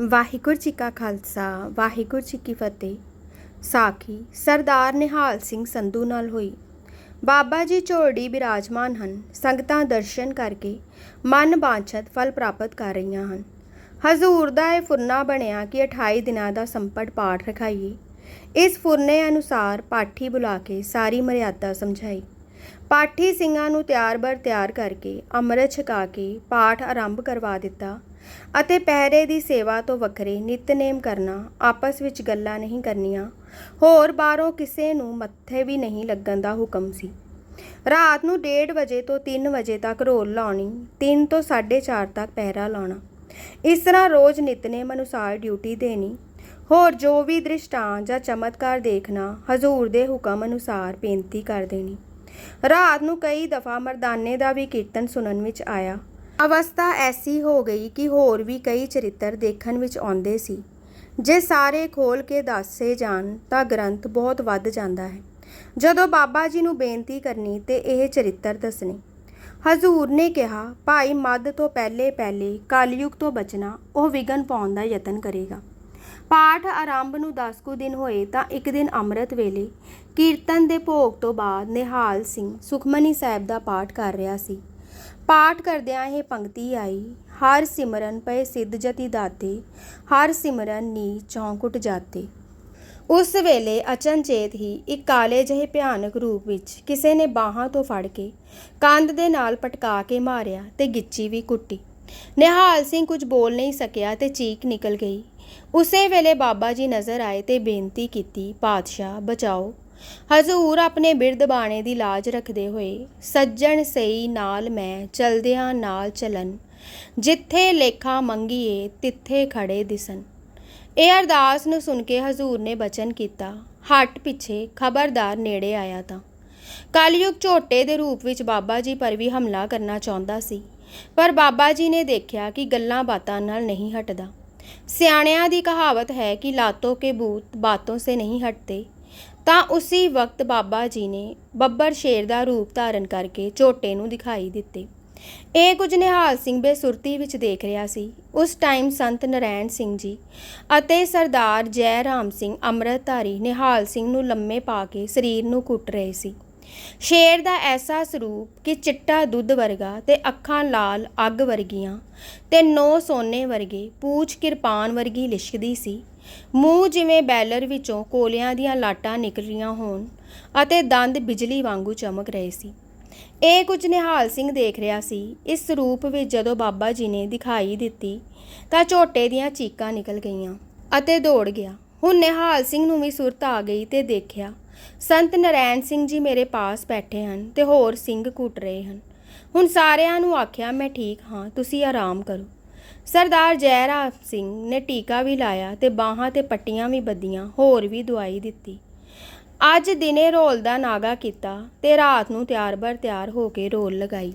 ਵਾਹਿਗੁਰੂ ਜੀ ਕਾ ਖਾਲਸਾ, ਵਾਹਿਗੁਰੂ ਜੀ ਕੀ ਫਤਿਹ। ਸਾਖੀ ਸਰਦਾਰ ਨਿਹਾਲ ਸਿੰਘ ਸੰਧੂ ਨਾਲ ਹੋਈ। ਬਾਬਾ ਜੀ ਝੋੜੀ ਬਿਰਾਜਮਾਨ ਹਨ, ਸੰਗਤਾਂ ਦਰਸ਼ਨ ਕਰਕੇ ਮਨ ਬਾਂਛਤ ਫਲ ਪ੍ਰਾਪਤ ਕਰ ਰਹੀਆਂ ਹਨ। ਹਜ਼ੂਰ ਦਾ ਇਹ ਫੁਰਨਾ ਬਣਿਆ ਕਿ 28 ਦਿਨਾਂ ਦਾ ਸੰਪਟ ਪਾਠ ਰਖਾਈਏ। ਇਸ ਫੁਰਨੇ ਅਨੁਸਾਰ ਪਾਠੀ ਬੁਲਾ ਕੇ ਸਾਰੀ ਮਰਿਆਦਾ ਸਮਝਾਈ। ਪਾਠੀ ਸਿੰਘਾਂ ਨੂੰ ਤਿਆਰ-ਬਰ ਤਿਆਰ ਕਰਕੇ ਅੰਮ੍ਰਿਤ ਛਕਾ ਕੇ ਪਾਠ ਆਰੰਭ ਕਰਵਾ ਦਿੱਤਾ। ਅਤੇ ਪਹਿਰੇ ਦੀ ਸੇਵਾ ਤੋਂ ਵੱਖਰੇ ਨਿਤਨੇਮ ਕਰਨਾ, ਆਪਸ ਵਿੱਚ ਗੱਲਾਂ ਨਹੀਂ ਕਰਨੀਆਂ। ਹੋਰ ਬਾਹਰੋਂ ਕਿਸੇ ਨੂੰ ਮੱਥੇ ਵੀ ਨਹੀਂ ਲੱਗਣ ਦਾ ਹੁਕਮ ਸੀ। ਰਾਤ ਨੂੰ 1:30 ਵਜੇ ਤੋਂ 3 ਵਜੇ ਤੱਕ ਰੋਲ ਲਾਉਣੀ 3 ਤੋਂ 4:30 ਤੱਕ ਪਹਿਰਾ ਲਾਉਣਾ। ਇਸ ਤਰ੍ਹਾਂ ਰੋਜ਼ ਨਿਤਨੇਮ ਅਨੁਸਾਰ ਡਿਊਟੀ ਦੇਣੀ। ਹੋਰ ਜੋ ਵੀ ਦ੍ਰਿਸ਼ਟਾਂ ਜਾਂ ਚਮਤਕਾਰ ਦੇਖਣਾ, ਹਜ਼ੂਰ ਦੇ ਹੁਕਮ ਅਨੁਸਾਰ ਬੇਨਤੀ ਕਰ ਦੇਣੀ। ਰਾਤ ਨੂੰ ਕਈ ਦਫਾ ਮਰਦਾਨੇ ਦਾ ਵੀ ਕੀਰਤਨ ਸੁਣਨ ਵਿੱਚ ਆਇਆ। ਅਵਸਥਾ ਐਸੀ ਹੋ ਗਈ ਕਿ ਹੋਰ ਵੀ ਕਈ ਚਰਿੱਤਰ ਦੇਖਣ ਵਿੱਚ ਆਉਂਦੇ ਸੀ। ਜੇ ਸਾਰੇ ਖੋਲ ਕੇ ਦੱਸੇ ਜਾਣ ਤਾਂ ਗ੍ਰੰਥ ਬਹੁਤ ਵੱਧ ਜਾਂਦਾ ਹੈ। ਜਦੋਂ ਬਾਬਾ ਜੀ ਨੂੰ ਬੇਨਤੀ ਕਰਨੀ ਤੇ ਇਹ ਚਰਿੱਤਰ ਦੱਸਣੇ। ਹਜ਼ੂਰ ਨੇ ਕਿਹਾ, ਭਾਈ, ਮੱਧ ਤੋਂ ਪਹਿਲੇ ਪਹਿਲੇ ਕਲਯੁਗ ਤੋਂ ਬਚਣਾ ਉਹ ਵਿਗਨ ਪਾਉਣ ਦਾ ਯਤਨ ਕਰੇਗਾ। ਪਾਠ ਆਰੰਭ ਨੂੰ 10 ਕੁ ਦਿਨ ਹੋਏ ਤਾਂ ਇੱਕ ਦਿਨ ਅੰਮ੍ਰਿਤ ਵੇਲੇ ਕੀਰਤਨ ਦੇ ਭੋਗ ਤੋਂ ਬਾਅਦ ਨਿਹਾਲ ਸਿੰਘ ਸੁਖਮਨੀ ਸਾਹਿਬ ਦਾ ਪਾਠ ਕਰ ਰਿਹਾ ਸੀ। ਪਾਠ ਕਰਦਿਆਂ ਇਹ ਪੰਕਤੀ ਆਈ, ਹਰ ਸਿਮਰਨ ਪਏ ਸਿੱਧ ਜਤੀ ਦਾਤੇ, ਹਰ ਸਿਮਰਨ ਨੀ ਚੌਂਕੁਟ ਜਾਤੇ। ਉਸ ਵੇਲੇ ਅਚਨਚੇਤ ਹੀ ਇੱਕ ਕਾਲੇ ਜਿਹੇ ਭਿਆਨਕ ਰੂਪ ਵਿੱਚ ਕਿਸੇ ਨੇ ਬਾਹਾਂ ਤੋਂ ਫੜ ਕੇ ਕੰਧ ਦੇ ਨਾਲ ਪਟਕਾ ਕੇ ਮਾਰਿਆ ਤੇ ਗਿੱਚੀ ਵੀ ਕੁੱਟੀ। ਨਿਹਾਲ ਸਿੰਘ ਕੁਝ ਬੋਲ ਨਹੀਂ ਸਕਿਆ ਤੇ ਚੀਕ ਨਿਕਲ ਗਈ। ਉਸੇ ਵੇਲੇ ਬਾਬਾ ਜੀ ਨਜ਼ਰ ਆਏ ਤੇ ਬੇਨਤੀ ਕੀਤੀ, ਪਾਤਸ਼ਾਹ, ਬਚਾਓ। ਹਜ਼ੂਰ ਆਪਣੇ ਬਿਰਧ ਬਾਣੇ ਦੀ ਲਾਜ ਰੱਖਦੇ ਹੋਏ, ਸੱਜਣ ਸਈ ਨਾਲ ਮੈਂ ਚਲਦਿਆਂ ਨਾਲ ਚਲਨ, ਜਿੱਥੇ ਲੇਖਾ ਮੰਗੀਏ ਤਿੱਥੇ ਖੜੇ ਦਿਸਨ। ਇਹ ਅਰਦਾਸ ਨੂੰ ਸੁਣ ਕੇ ਹਜ਼ੂਰ ਨੇ ਬਚਨ ਕੀਤਾ, ਹੱਟ ਪਿੱਛੇ ਖਬਰਦਾਰ ਨੇੜੇ ਆਇਆ ਤਾਂ। ਕਲਯੁਗ ਝੋਟੇ ਦੇ ਰੂਪ ਵਿੱਚ ਬਾਬਾ ਜੀ ਪਰ ਵੀ ਹਮਲਾ ਕਰਨਾ ਚਾਹੁੰਦਾ ਸੀ, ਪਰ ਬਾਬਾ ਜੀ ਨੇ ਦੇਖਿਆ ਕਿ ਗੱਲਾਂ ਬਾਤਾਂ ਨਾਲ ਨਹੀਂ ਹਟਦਾ। ਸਿਆਣਿਆਂ ਦੀ ਕਹਾਵਤ ਹੈ ਕਿ ਲਾਤੋਂ ਕੇ ਭੂਤ ਬਾਤੋਂ ਸੇ ਨਹੀਂ ਹਟਦੇ। ਤਾਂ ਉਸੇ ਵਕਤ ਬਾਬਾ ਜੀ ਨੇ ਬੱਬਰ ਸ਼ੇਰ ਦਾ ਰੂਪ ਧਾਰਨ ਕਰਕੇ ਝੋਟੇ ਨੂੰ ਦਿਖਾਈ ਦਿੱਤੇ। ਇਹ ਕੁਝ ਨਿਹਾਲ ਸਿੰਘ ਬੇਸੁਰਤੀ ਵਿੱਚ ਦੇਖ ਰਿਹਾ ਸੀ। ਉਸ ਟਾਈਮ ਸੰਤ ਨਰੈਣ ਸਿੰਘ ਜੀ ਅਤੇ ਸਰਦਾਰ ਜੈ ਰਾਮ ਸਿੰਘ ਅੰਮ੍ਰਿਤਧਾਰੀ ਨਿਹਾਲ ਸਿੰਘ ਨੂੰ ਲੰਮੇ ਪਾ ਕੇ ਸਰੀਰ ਨੂੰ ਕੁੱਟ ਰਹੇ ਸੀ। ਸ਼ੇਰ ਦਾ ਐਸਾ ਸਰੂਪ ਕਿ ਚਿੱਟਾ ਦੁੱਧ ਵਰਗਾ ਤੇ ਅੱਖਾਂ ਲਾਲ ਅੱਗ ਵਰਗੀਆਂ ਤੇ ਨੌ ਸੋਨੇ ਵਰਗੇ ਪੂਛ ਕਿਰਪਾਨ ਵਰਗੀ ਲਿਸ਼ਕਦੀ ਸੀ। ਮੂੰਹ ਜਿਵੇਂ ਬੈਲਰ ਵਿੱਚੋਂ ਕੋਲਿਆਂ ਦੀਆਂ ਲਾਟਾਂ ਨਿਕਲ ਰਹੀਆਂ ਹੋਣ ਅਤੇ ਦੰਦ ਬਿਜਲੀ ਵਾਂਗੂ ਚਮਕ ਰਹੇ ਸੀ। ਇਹ ਕੁਝ ਨਿਹਾਲ ਸਿੰਘ ਦੇਖ ਰਿਹਾ ਸੀ। ਇਸ ਰੂਪ ਵਿੱਚ ਜਦੋਂ ਬਾਬਾ ਜੀ ਨੇ ਦਿਖਾਈ ਦਿੱਤੀ ਤਾਂ ਝੋਟੇ ਦੀਆਂ ਚੀਕਾਂ ਨਿਕਲ ਗਈਆਂ ਅਤੇ ਦੌੜ ਗਿਆ। ਹੁਣ ਨਿਹਾਲ ਸਿੰਘ ਨੂੰ ਵੀ ਸੁਰਤ ਆ ਗਈ ਤੇ ਦੇਖਿਆ, ਸੰਤ ਨਰੈਣ ਸਿੰਘ ਜੀ ਮੇਰੇ ਪਾਸ ਬੈਠੇ ਹਨ ਤੇ ਹੋਰ ਸਿੰਘ ਘੁੱਟ ਰਹੇ ਹਨ। ਹੁਣ ਸਾਰਿਆਂ ਨੂੰ ਆਖਿਆ, ਮੈਂ ਠੀਕ ਹਾਂ, ਤੁਸੀਂ ਆਰਾਮ ਕਰੋ। ਸਰਦਾਰ ਜੈਰਾਮ ਸਿੰਘ ਨੇ ਟੀਕਾ ਵੀ ਲਾਇਆ ਤੇ ਬਾਹਾਂ ਤੇ ਪੱਟੀਆਂ ਵੀ ਬੱਧੀਆਂ, ਹੋਰ ਵੀ ਦਵਾਈ ਦਿੱਤੀ। ਅੱਜ ਦਿਨੇ ਰੋਲ ਦਾ ਨਾਗਾ ਕੀਤਾ ਤੇ ਰਾਤ ਨੂੰ ਤਿਆਰ-ਬਰ ਤਿਆਰ ਹੋ ਕੇ ਰੋਲ ਲਗਾਈ।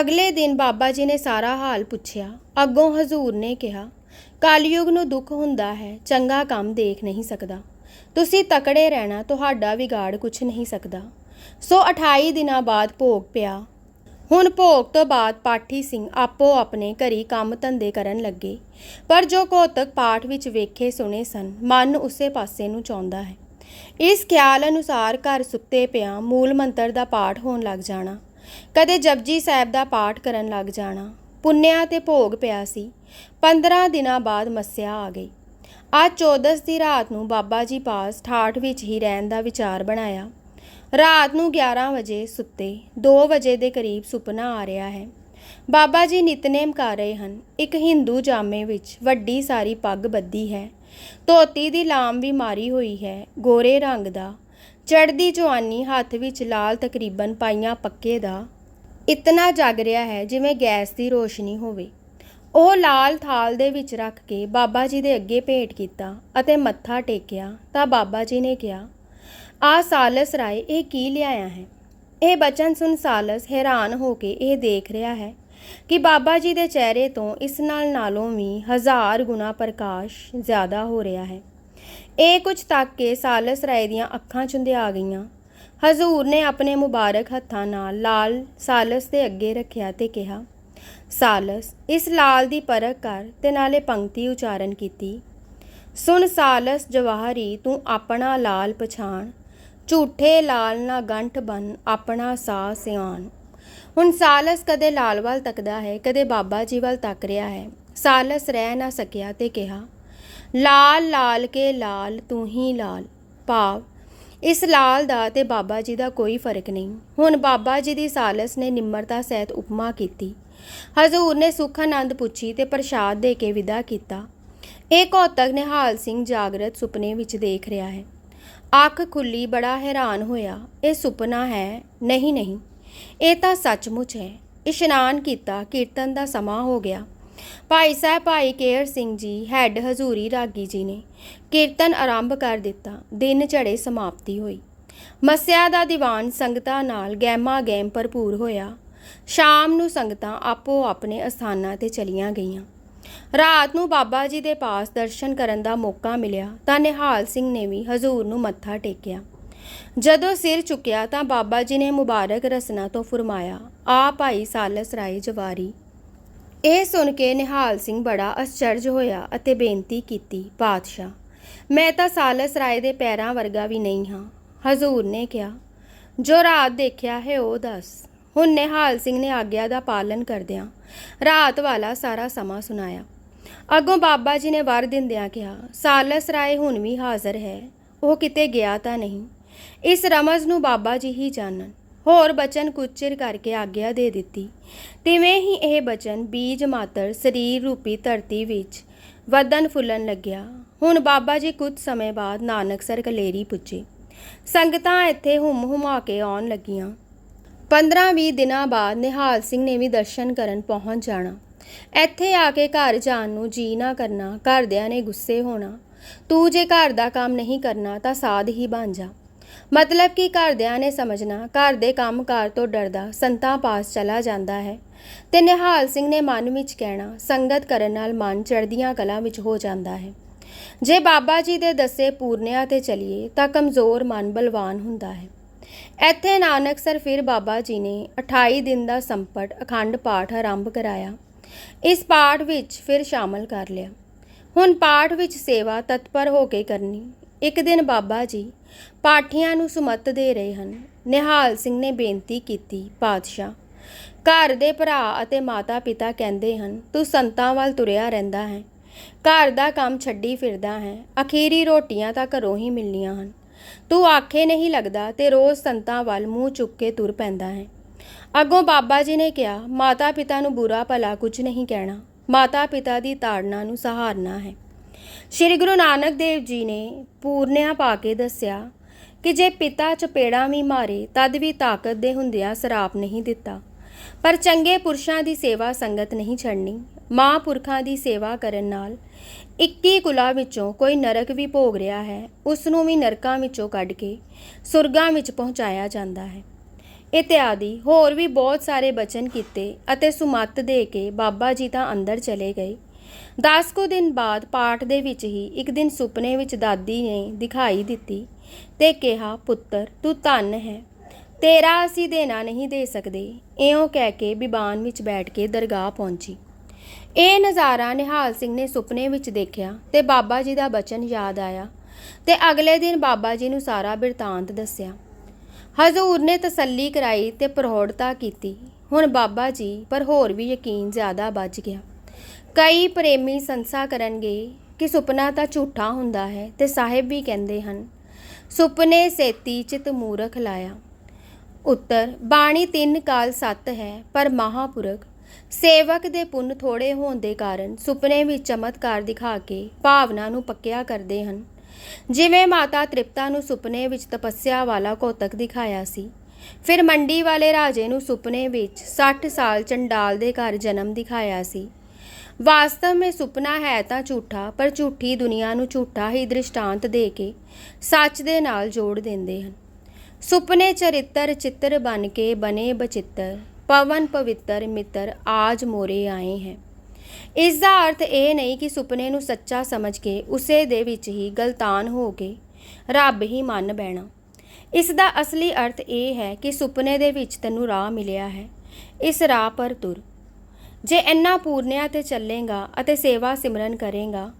ਅਗਲੇ ਦਿਨ ਬਾਬਾ ਜੀ ਨੇ ਸਾਰਾ ਹਾਲ ਪੁੱਛਿਆ। ਅੱਗੋਂ ਹਜ਼ੂਰ ਨੇ ਕਿਹਾ, ਕਲਯੁਗ ਨੂੰ ਦੁੱਖ ਹੁੰਦਾ ਹੈ, ਚੰਗਾ ਕੰਮ ਦੇਖ ਨਹੀਂ ਸਕਦਾ। ਤੁਸੀਂ ਤਕੜੇ ਰਹਿਣਾ, ਤੁਹਾਡਾ ਵਿਗਾੜ ਕੁਝ ਨਹੀਂ ਸਕਦਾ। ਸੋ 28 ਦਿਨਾਂ ਬਾਅਦ ਭੋਗ ਪਿਆ ਹੁਣ ਭੋਗ ਤੋਂ ਬਾਅਦ ਪਾਠੀ ਸਿੰਘ ਆਪੋ ਆਪਣੇ ਘਰੀ ਕੰਮ ਧੰਦੇ ਕਰਨ ਲੱਗੇ। ਪਰ ਜੋ ਕੋਤਕ ਪਾਠ ਵਿੱਚ ਵੇਖੇ ਸੁਣੇ ਸਨ, ਮਨ ਉਸੇ ਪਾਸੇ ਨੂੰ ਚਾਹੁੰਦਾ ਹੈ। ਇਸ ਖਿਆਲ ਅਨੁਸਾਰ ਘਰ ਸੁੱਤੇ ਪਿਆ ਮੂਲ ਮੰਤਰ ਦਾ ਪਾਠ ਹੋਣ ਲੱਗ ਜਾਣਾ। ਕਦੇ ਜਪਜੀ ਸਾਹਿਬ ਦਾ ਪਾਠ ਕਰਨ ਲੱਗ ਜਾਣਾ। ਪੁੰਨਿਆ ਤੇ ਭੋਗ ਪਿਆ ਸੀ। 15 ਦਿਨਾਂ ਬਾਅਦ ਮੱਸਿਆ ਆ ਗਈ। ਅੱਜ 14 ਦੀ ਰਾਤ ਨੂੰ ਬਾਬਾ ਜੀ ਪਾਸ ਠਾਠ ਵਿੱਚ ਹੀ ਰਹਿਣ ਦਾ ਵਿਚਾਰ ਬਣਾਇਆ। ਰਾਤ ਨੂੰ 11 ਵਜੇ ਸੁੱਤੇ 2 ਵਜੇ ਦੇ ਕਰੀਬ ਸੁਪਨਾ ਆ ਰਿਹਾ ਹੈ। ਬਾਬਾ ਜੀ ਨਿਤਨੇਮ ਕਰ ਰਹੇ ਹਨ। ਇੱਕ ਹਿੰਦੂ ਜਾਮੇ ਵਿੱਚ ਵੱਡੀ ਸਾਰੀ ਪੱਗ ਬੱਧੀ ਹੈ। ਧੋਤੀ ਦੀ ਲਾਮ ਵੀ ਮਾਰੀ ਹੋਈ ਹੈ, ਗੋਰੇ ਰੰਗ ਦਾ। ਚੜਦੀ ਜਵਾਨੀ ਹੱਥ ਵਿੱਚ ਲਾਲ ਤਕਰੀਬਨ ਪਾਈਆਂ ਪੱਕੇ ਦਾ। ਇਤਨਾ ਜਗ ਰਿਹਾ ਹੈ ਜਿਵੇਂ ਗੈਸ ਦੀ ਰੋਸ਼ਨੀ ਹੋਵੇ। ਉਹ ਲਾਲ ਥਾਲ ਦੇ ਵਿੱਚ ਰੱਖ ਕੇ ਬਾਬਾ ਜੀ ਦੇ ਅੱਗੇ ਭੇਟ ਕੀਤਾ ਅਤੇ ਮੱਥਾ ਟੇਕਿਆ ਤਾਂ ਬਾਬਾ ਜੀ ਨੇ ਕਿਹਾ ਆ ਸਾਲਸ ਰਾਏ, ਇਹ ਕੀ ਲਿਆਇਆ ਹੈ? ਇਹ ਬਚਨ ਸੁਣ ਸਾਲਸ ਹੈਰਾਨ ਹੋ ਕੇ ਇਹ ਦੇਖ ਰਿਹਾ ਹੈ ਕਿ ਬਾਬਾ ਜੀ ਦੇ ਚਿਹਰੇ ਤੋਂ ਇਸ ਨਾਲ ਨਾਲੋਂ ਵੀ ਹਜ਼ਾਰ ਗੁਣਾ ਪ੍ਰਕਾਸ਼ ਜ਼ਿਆਦਾ ਹੋ ਰਿਹਾ ਹੈ। ਇਹ ਕੁਝ ਤੱਕ ਕੇ ਸਾਲਸ ਰਾਏ ਦੀਆਂ ਅੱਖਾਂ ਚੁੰਧਿਆ ਗਈਆਂ। ਹਜ਼ੂਰ ਨੇ ਆਪਣੇ ਮੁਬਾਰਕ ਹੱਥਾਂ ਨਾਲ ਲਾਲ ਸਾਲਸ ਦੇ ਅੱਗੇ ਰੱਖਿਆ ਤੇ ਕਿਹਾ, ਸਾਲਸ, ਇਸ ਲਾਲ ਦੀ ਪਰਖ ਕਰ ਤੇ ਨਾਲੇ ਪੰਕਤੀ ਉਚਾਰਨ ਕੀਤੀ। ਸੁਣ ਸਾਲਸ ਜਵਾਹਰੀ, ਤੂੰ ਆਪਣਾ ਲਾਲ ਪਛਾਣ। ਝੂਠੇ ਲਾਲ ਨਾ ਗੰਠ ਬਨ ਆਪਣਾ ਸਾ ਸਿਆਣ। ਹੁਣ ਸਾਲਸ ਕਦੇ ਲਾਲ ਵੱਲ ਤੱਕਦਾ ਹੈ, ਕਦੇ ਬਾਬਾ ਜੀ ਵੱਲ ਤੱਕ ਰਿਹਾ ਹੈ। ਸਾਲਸ ਰਹਿ ਨਾ ਸਕਿਆ ਤੇ ਕਿਹਾ, ਲਾਲ ਲਾਲ ਕੇ ਲਾਲ, ਤੂੰ ਹੀ ਲਾਲ। ਭਾਵ, ਇਸ ਲਾਲ ਦਾ ਤੇ ਬਾਬਾ ਜੀ ਦਾ ਕੋਈ ਫ਼ਰਕ ਨਹੀਂ। ਹੁਣ ਬਾਬਾ ਜੀ ਦੀ ਸਾਲਸ ਨੇ ਨਿਮਰਤਾ ਸਹਿਤ ਉਪਮਾ ਕੀਤੀ। ਹਜ਼ੂਰ ਨੇ ਸੁਖ ਆਨੰਦ ਪੁੱਛੀ ਤੇ ਪ੍ਰਸ਼ਾਦ ਦੇ ਕੇ ਵਿਦਾ ਕੀਤਾ। ਇਹ ਕੌਤਕ ਨਿਹਾਲ ਸਿੰਘ ਜਾਗਰਤ ਸੁਪਨੇ ਵਿੱਚ ਦੇਖ ਰਿਹਾ ਹੈ। ਅੱਖ ਖੁੱਲੀ ਬੜਾ ਹੈਰਾਨ ਹੋਇਆ, ਇਹ ਸੁਪਨਾ ਹੈ, ਨਹੀਂ ਨਹੀਂ, ਇਹ ਤਾਂ ਸੱਚਮੁੱਚ ਹੈ। ਇਸ਼ਨਾਨ ਕੀਤਾ, ਕੀਰਤਨ ਦਾ ਸਮਾਂ ਹੋ ਗਿਆ। ਭਾਈ ਸਾਹਿਬ, ਭਾਈ ਕੇਰ ਸਿੰਘ ਜੀ, ਹੈੱਡ ਹਜ਼ੂਰੀ ਰਾਗੀ ਜੀ ਨੇ ਕੀਰਤਨ ਆਰੰਭ ਕਰ ਦਿੱਤਾ, ਦਿਨ ਝੜੇ ਸਮਾਪਤੀ ਹੋਈ। ਮਸਿਆ ਦਾ ਦੀਵਾਨ ਸੰਗਤਾਂ ਨਾਲ ਗਹਿਮਾ ਗਹਿਮ ਭਰਪੂਰ ਹੋਇਆ। ਸ਼ਾਮ ਨੂੰ ਸੰਗਤਾਂ ਆਪੋ ਆਪਣੇ ਅਸਥਾਨਾਂ ਤੇ ਚਲੀਆਂ ਗਈਆਂ। ਰਾਤ ਨੂੰ ਬਾਬਾ ਜੀ ਦੇ ਪਾਸ ਦਰਸ਼ਨ ਕਰਨ ਦਾ ਮੌਕਾ ਮਿਲਿਆ ਤਾਂ ਨਿਹਾਲ ਸਿੰਘ ਨੇ ਵੀ ਹਜ਼ੂਰ ਨੂੰ ਮੱਥਾ ਟੇਕਿਆ। ਜਦੋਂ ਸਿਰ ਚੁੱਕਿਆ ਤਾਂ ਬਾਬਾ ਜੀ ਨੇ ਮੁਬਾਰਕ ਰਸਨਾ ਤੋਂ ਫਰਮਾਇਆ, ਆ ਭਾਈ ਸਾਲਸ ਰਾਏ ਜਵਾਰੀ। ਇਹ ਸੁਣ ਕੇ ਨਿਹਾਲ ਸਿੰਘ ਬੜਾ ਅਚਰਜ ਹੋਇਆ ਅਤੇ ਬੇਨਤੀ ਕੀਤੀ, ਪਾਤਸ਼ਾਹ, ਮੈਂ ਤਾਂ ਸਾਲਸ ਰਾਏ ਦੇ ਪੈਰਾਂ ਵਰਗਾ ਵੀ ਨਹੀਂ ਹਾਂ। ਹਜ਼ੂਰ ਨੇ ਕਿਹਾ, ਜੋ ਰਾਤ ਦੇਖਿਆ ਹੈ ਉਹ ਦੱਸ। ਹੁਣ ਨਿਹਾਲ ਸਿੰਘ ਨੇ ਆਗਿਆ ਦਾ ਪਾਲਨ ਕਰਦਿਆਂ ਰਾਤ ਵਾਲਾ ਸਾਰਾ ਸਮਾਂ ਸੁਣਾਇਆ। ਅੱਗੋਂ ਬਾਬਾ ਜੀ ਨੇ ਵਰ ਦਿੰਦਿਆਂ ਕਿਹਾ, ਸਾਲਸ ਰਾਏ ਹੁਣ ਵੀ ਹਾਜ਼ਰ ਹੈ, ਉਹ ਕਿਤੇ ਗਿਆ ਤਾਂ ਨਹੀਂ। ਇਸ ਰਮਜ਼ ਨੂੰ ਬਾਬਾ ਜੀ ਹੀ ਜਾਣਨ। ਹੋਰ ਬਚਨ ਕੁਚਿਰ ਕਰਕੇ ਆਗਿਆ ਦੇ ਦਿੱਤੀ। ਤਿਵੇਂ ਹੀ ਇਹ ਬਚਨ ਬੀਜ ਮਾਤਰ ਸਰੀਰ ਰੂਪੀ ਧਰਤੀ ਵਿੱਚ ਵਧਨ ਫੁੱਲਣ ਲੱਗਿਆ। ਹੁਣ ਬਾਬਾ ਜੀ ਕੁਝ ਸਮੇਂ ਬਾਅਦ ਨਾਨਕਸਰ ਕਲੇਰੀ ਪੁੱਜੇ। ਸੰਗਤਾਂ ਇੱਥੇ ਹੁਮ ਹੁਮਾ ਕੇ ਆਉਣ ਲੱਗੀਆਂ। 15-20 ਦਿਨਾਂ ਬਾਅਦ ਨਿਹਾਲ ਸਿੰਘ ਨੇ ਵੀ ਦਰਸ਼ਨ ਕਰਨ ਪਹੁੰਚ ਜਾਣਾ। ਇੱਥੇ ਆ ਕੇ ਘਰ ਜਾਣ ਨੂੰ ਜੀ ਨਾ ਕਰਨਾ, ਘਰਦਿਆਂ ਨੇ ਗੁੱਸੇ ਹੋਣਾ। ਤੂੰ ਜੇ ਘਰ ਦਾ ਕੰਮ ਨਹੀਂ ਕਰਨਾ ਤਾਂ ਸਾਧ ਹੀ ਬਣ ਜਾ। ਮਤਲਬ ਕਿ ਘਰਦਿਆਂ ਨੇ ਸਮਝਣਾ, ਘਰ ਦੇ ਕੰਮਕਾਰ ਤੋਂ ਡਰਦਾ, ਸੰਤਾਂ ਪਾਸ ਚਲਾ ਜਾਂਦਾ ਹੈ। ਤੇ ਨਿਹਾਲ ਸਿੰਘ ਨੇ ਮਨ ਵਿੱਚ ਕਹਿਣਾ, ਸੰਗਤ ਕਰਨ ਨਾਲ ਮਨ ਚੜ੍ਹਦੀਆਂ ਕਲਾ ਵਿੱਚ ਹੋ ਜਾਂਦਾ ਹੈ। ਜੇ ਬਾਬਾ ਜੀ ਦੇ ਦੱਸੇ ਪੂਰਨਿਆਂ ਤੇ ਚਲੀਏ ਤਾਂ ਕਮਜ਼ੋਰ ਮਨ ਬਲਵਾਨ ਹੁੰਦਾ ਹੈ। ਇੱਥੇ ਨਾਨਕਸਰ ਫਿਰ ਬਾਬਾ ਜੀ ਨੇ 28 ਦਿਨ ਦਾ ਸੰਪਟ ਅਖੰਡ ਪਾਠ ਆਰੰਭ ਕਰਾਇਆ। ਇਸ ਪਾਠ ਵਿੱਚ ਫਿਰ ਸ਼ਾਮਲ ਕਰ ਲਿਆ। ਹੁਣ ਪਾਠ ਵਿੱਚ ਸੇਵਾ ਤਤਪਰ ਹੋ ਕੇ ਕਰਨੀ। ਇੱਕ ਦਿਨ ਬਾਬਾ ਜੀ ਪਾਠੀਆਂ ਨੂੰ ਸੁਮਤ ਦੇ ਰਹੇ ਹਨ। ਨਿਹਾਲ ਸਿੰਘ ਨੇ ਬੇਨਤੀ ਕੀਤੀ, ਪਾਤਸ਼ਾਹ, ਘਰ ਦੇ ਭਰਾ ਅਤੇ ਮਾਤਾ ਪਿਤਾ ਕਹਿੰਦੇ ਹਨ, ਤੂੰ ਸੰਤਾਂ ਵੱਲ ਤੁਰਿਆ ਰਹਿੰਦਾ ਹੈ। ਘਰ ਦਾ ਕੰਮ ਛੱਡੀ ਫਿਰਦਾ ਹੈ। ਅਖੀਰੀ ਰੋਟੀਆਂ ਤਾਂ ਘਰੋਂ ਹੀ ਮਿਲਣੀਆਂ ਹਨ। ਤੂੰ ਆਖੇ ਨਹੀਂ ਲੱਗਦਾ ਤੇ ਰੋਜ਼ ਸੰਤਾਂ ਵੱਲ ਮੂੰਹ ਚੁੱਕ ਕੇ ਤੁਰ ਪੈਂਦਾ ਹੈ। ਅੱਗੋਂ ਬਾਬਾ ਜੀ ਨੇ ਕਿਹਾ, ਮਾਤਾ ਪਿਤਾ ਨੂੰ ਬੁਰਾ ਭਲਾ ਕੁਝ ਨਹੀਂ ਕਹਿਣਾ। ਮਾਤਾ ਪਿਤਾ ਦੀ ਤਾੜਨਾ ਨੂੰ ਸਹਾਰਨਾ ਹੈ। ਸ਼੍ਰੀ ਗੁਰੂ ਨਾਨਕ ਦੇਵ ਜੀ ਨੇ ਪੂਰਨਿਆ ਪਾ ਕੇ ਦੱਸਿਆ ਕਿ ਜੇ ਪਿਤਾ ਚਪੇੜਾ ਵੀ ਮਾਰੇ, ਤਦ ਵੀ ਤਾਕਤ ਦੇ ਹੁੰਦਿਆਂ ਸਰਾਪ ਨਹੀਂ ਦਿੱਤਾ। ਪਰ ਚੰਗੇ ਪੁਰਸ਼ਾਂ ਦੀ ਸੇਵਾ ਸੰਗਤ ਨਹੀਂ ਛੱਡਣੀ। ਮਹਾਂਪੁਰਖਾਂ ਦੀ ਸੇਵਾ ਕਰਨ ਨਾਲ 21 ਕੁਲਾ ਵਿੱਚੋਂ ਕੋਈ ਨਰਕ ਵੀ ਭੋਗ ਰਿਹਾ ਹੈ ਉਸ ਨੂੰ ਵੀ ਨਰਕਾਂ ਵਿੱਚੋਂ ਕੱਢ ਕੇ ਸੁਰਗਾਂ ਵਿੱਚ ਪਹੁੰਚਾਇਆ ਜਾਂਦਾ ਹੈ। ਇਤਿਆਦਿ ਹੋਰ ਵੀ ਬਹੁਤ ਸਾਰੇ ਬਚਨ ਕੀਤੇ ਅਤੇ ਸੁਮੱਤ ਦੇ ਕੇ ਬਾਬਾ ਜੀ ਤਾਂ ਅੰਦਰ ਚਲੇ ਗਏ। ਦਸ ਕੁ ਦਿਨ ਬਾਅਦ ਪਾਠ ਦੇ ਵਿੱਚ ਹੀ ਇੱਕ ਦਿਨ ਸੁਪਨੇ ਵਿੱਚ ਦਾਦੀ ਨੇ ਦਿਖਾਈ ਦਿੱਤੀ ਤੇ ਕਿਹਾ, ਪੁੱਤਰ, ਤੂੰ ਧੰਨ ਹੈ। ਤੇਰਾ ਅਸੀਂ ਦੇਣਾ ਨਹੀਂ ਦੇ ਸਕਦੇ। ਇਉਂ ਕਹਿ ਕੇ ਬਿਬਾਨ ਵਿੱਚ ਬੈਠ ਕੇ ਦਰਗਾਹ ਪਹੁੰਚੀ। ਇਹ ਨਜ਼ਾਰਾ ਨਿਹਾਲ ਸਿੰਘ ਨੇ ਸੁਪਨੇ ਵਿੱਚ ਦੇਖਿਆ ਤੇ ਬਾਬਾ ਜੀ ਦਾ ਬਚਨ ਯਾਦ ਆਇਆ ਤੇ ਅਗਲੇ ਦਿਨ ਬਾਬਾ ਜੀ ਨੂੰ ਸਾਰਾ ਬਿਰਤਾਂਤ ਦੱਸਿਆ। ਹਜ਼ੂਰ ਨੇ ਤਸੱਲੀ ਕਰਾਈ ਤੇ ਪ੍ਰੋੜਤਾ ਕੀਤੀ। ਹੁਣ ਬਾਬਾ ਜੀ, ਪਰ ਹੋਰ ਵੀ ਯਕੀਨ ਜ਼ਿਆਦਾ ਵੱਜ ਗਿਆ। ਕਈ ਪ੍ਰੇਮੀ ਸੰਸਾ ਕਰਨਗੇ ਕਿ ਸੁਪਨਾ ਤਾਂ ਝੂਠਾ ਹੁੰਦਾ ਹੈ ਤੇ ਸਾਹਿਬ ਵੀ ਕਹਿੰਦੇ ਹਨ, ਸੁਪਨੇ ਸੇਤੀ ਚਿਤ ਮੂਰਖ ਲਾਇਆ। ਉੱਤਰ, ਬਾਣੀ ਤਿੰਨ ਕਾਲ ਸੱਤ ਹੈ, ਪਰ ਮਹਾਪੁਰਖ ਸੇਵਕ ਦੇ ਪੁੰਨ ਥੋੜੇ ਹੋਣ ਦੇ ਕਾਰਨ ਸੁਪਨੇ ਵਿੱਚ ਚਮਤਕਾਰ ਦਿਖਾ ਕੇ ਭਾਵਨਾ ਨੂੰ ਪੱਕਿਆ ਕਰਦੇ ਹਨ। ਜਿਵੇਂ ਮਾਤਾ ਤ੍ਰਿਪਤਾ ਨੂੰ ਸੁਪਨੇ ਵਿੱਚ ਤਪੱਸਿਆ ਵਾਲਾ ਕੋਤਕ ਦਿਖਾਇਆ ਸੀ, ਫਿਰ ਮੰਡੀ ਵਾਲੇ ਰਾਜੇ ਨੂੰ ਸੁਪਨੇ ਵਿੱਚ 60 ਸਾਲ ਚੰਡਾਲ ਦੇ ਘਰ ਜਨਮ ਦਿਖਾਇਆ ਸੀ। ਵਾਸਤਵ ਵਿੱਚ ਸੁਪਨਾ ਹੈ ਤਾਂ ਝੂਠਾ, ਪਰ ਝੂਠੀ ਦੁਨੀਆ ਨੂੰ ਝੂਠਾ ਹੀ ਦ੍ਰਿਸ਼ਟਾਂਤ ਦੇ ਕੇ ਸੱਚ ਦੇ ਨਾਲ ਜੋੜ ਦਿੰਦੇ ਹਨ। ਸੁਪਨੇ ਚਰਿੱਤਰ ਚਿੱਤਰ ਬਣ ਕੇ ਬਨੇ ਬਚਿੱਤਰ। ਪਵਨ ਪਵਿੱਤਰ ਮਿੱਤਰ ਆਜ ਮੋਰੇ ਆਏ ਹੈ। ਇਸ ਦਾ ਅਰਥ ਇਹ ਨਹੀਂ ਕਿ ਸੁਪਨੇ ਨੂੰ ਸੱਚਾ ਸਮਝ ਕੇ ਉਸੇ ਦੇ ਵਿੱਚ ਹੀ ਗਲਤਾਨ ਹੋ ਕੇ ਰੱਬ ਹੀ ਮੰਨ ਬੈਣਾ ਇਸ ਦਾ ਅਸਲੀ ਅਰਥ ਇਹ ਹੈ ਕਿ ਸੁਪਨੇ ਦੇ ਵਿੱਚ ਤੈਨੂੰ ਰਾਹ ਮਿਲਿਆ ਹੈ। ਇਸ ਰਾਹ ਪਰ ਤੁਰ। ਜੇ ਇੰਨਾ ਪੂਰਨਿਆਂ ਤੇ ਚੱਲੇਗਾ ਅਤੇ ਸੇਵਾ ਸਿਮਰਨ ਕਰੇਗਾ,